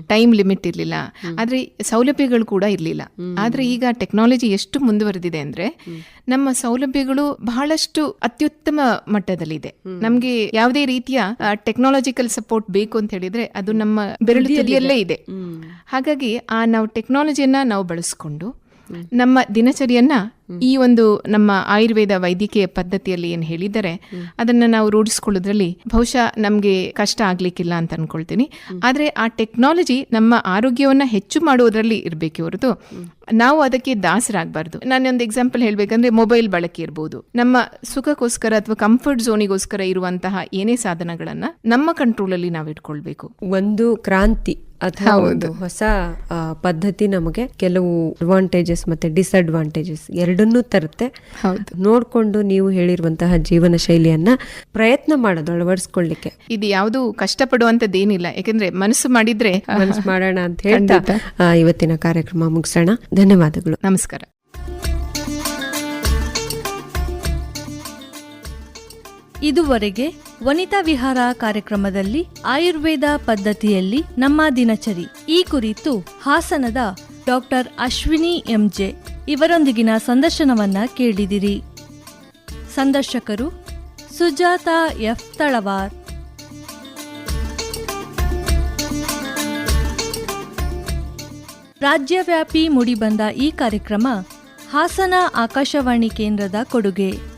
[SPEAKER 3] ಟೈಮ್ ಲಿಮಿಟ್ ಇರ್ಲಿಲ್ಲ ಆದ್ರೆ ಸೌಲಭ್ಯಗಳು ಕೂಡ ಇರ್ಲಿಲ್ಲ. ಆದ್ರೆ ಈಗ ಟೆಕ್ನಾಲಜಿ ಎಷ್ಟು ಮುಂದುವರೆದಿದೆ ಅಂದ್ರೆ ನಮ್ಮ ಸೌಲಭ್ಯಗಳು ಬಹಳಷ್ಟು ಅತ್ಯುತ್ತಮ ಮಟ್ಟದಲ್ಲಿದೆ. ನಮ್ಗೆ ಯಾವುದೇ ರೀತಿಯ ಟೆಕ್ನಾಲಜಿಕಲ್ ಸಪೋರ್ಟ್ ಬೇಕು ಅಂತ ಹೇಳಿದ್ರೆ ಅದು ನಮ್ಮ ಬೆರಳು ತುದಿಯಲ್ಲೇ ಇದೆ. ಹಾಗಾಗಿ ಆ ನಾವು ಟೆಕ್ನಾಲಜಿಯನ್ನ ನಾವು ಬಳಸ್ಕೊಂಡು ನಮ್ಮ ದಿನಚರಿಯನ್ನ ಈ ಒಂದು ನಮ್ಮ ಆಯುರ್ವೇದ ವೈದ್ಯಕೀಯ ಪದ್ಧತಿಯಲ್ಲಿ ಏನು ಹೇಳಿದರೆ ಅದನ್ನ ನಾವು ರೂಢಿಸ್ಕೊಳ್ಳೋದ್ರಲ್ಲಿ ಬಹುಶಃ ನಮಗೆ ಕಷ್ಟ ಆಗ್ಲಿಕ್ಕಿಲ್ಲ ಅಂತ ಅನ್ಕೊಳ್ತೀನಿ. ಆದ್ರೆ ಆ ಟೆಕ್ನಾಲಜಿ ನಮ್ಮ ಆರೋಗ್ಯವನ್ನ ಹೆಚ್ಚು ಮಾಡುವುದರಲ್ಲಿ ಇರಬೇಕು ಹೊರತು ನಾವು ಅದಕ್ಕೆ ದಾಸರಾಗಬಾರ್ದು. ನಾನೊಂದು ಎಕ್ಸಾಂಪಲ್ ಹೇಳಬೇಕಂದ್ರೆ ಮೊಬೈಲ್ ಬಳಕೆ ಇರ್ಬೋದು. ನಮ್ಮ ಸುಖಕ್ಕೋಸ್ಕರ ಅಥವಾ ಕಂಫರ್ಟ್ ಝೋನಿಗೋಸ್ಕರ ಇರುವಂತಹ ಏನೇ ಸಾಧನಗಳನ್ನ ನಮ್ಮ ಕಂಟ್ರೋಲಲ್ಲಿ ನಾವು ಇಟ್ಕೊಳ್ಬೇಕು.
[SPEAKER 2] ಒಂದು ಕ್ರಾಂತಿ. ಅಥವಾ ಒಂದು ಹೊಸ ಪದ್ಧತಿ ನಮಗೆ ಕೆಲವು ಅಡ್ವಾಂಟೇಜಸ್ ಮತ್ತೆ ಡಿಸ್ಅಡ್ವಾಂಟೇಜಸ್ ಎರಡನ್ನೂ ತರುತ್ತೆ.
[SPEAKER 3] ಹೌದು.
[SPEAKER 2] ನೋಡ್ಕೊಂಡು ನೀವು ಹೇಳಿರುವಂತಹ ಜೀವನ ಶೈಲಿಯನ್ನ ಪ್ರಯತ್ನ ಮಾಡೋದು ಅಳವಡಿಸ್ಕೊಳ್ಳಿಕ್ಕೆ.
[SPEAKER 3] ಇದು ಯಾವುದು ಕಷ್ಟಪಡುವಂತದ್ದೇನಿಲ್ಲ ಯಾಕಂದ್ರೆ ಮನಸ್ಸು ಮಾಡಿದ್ರೆ
[SPEAKER 2] ಮನಸ್ಸು ಮಾಡೋಣ ಅಂತ ಹೇಳ್ತಾ ಇವತ್ತಿನ ಕಾರ್ಯಕ್ರಮ ಮುಗಿಸೋಣ. ಧನ್ಯವಾದಗಳು.
[SPEAKER 3] ನಮಸ್ಕಾರ.
[SPEAKER 1] ಇದುವರೆಗೆ ವನಿತಾ ವಿಹಾರ ಕಾರ್ಯಕ್ರಮದಲ್ಲಿ ಆಯುರ್ವೇದ ಪದ್ಧತಿಯಲ್ಲಿ ನಮ್ಮ ದಿನಚರಿ. ಈ ಕುರಿತು ಹಾಸನದ ಡಾಕ್ಟರ್ ಅಶ್ವಿನಿ ಎಂಜೆ ಇವರೊಂದಿಗಿನ ಸಂದರ್ಶನವನ್ನ ಕೇಳಿದಿರಿ. ಸಂದರ್ಶಕರು ಸುಜಾತ ಎಫ್ ತಳವಾರ್. ರಾಜ್ಯವ್ಯಾಪಿ ಮೂಡಿಬಂದ ಈ ಕಾರ್ಯಕ್ರಮ ಹಾಸನ ಆಕಾಶವಾಣಿ ಕೇಂದ್ರದ ಕೊಡುಗೆ.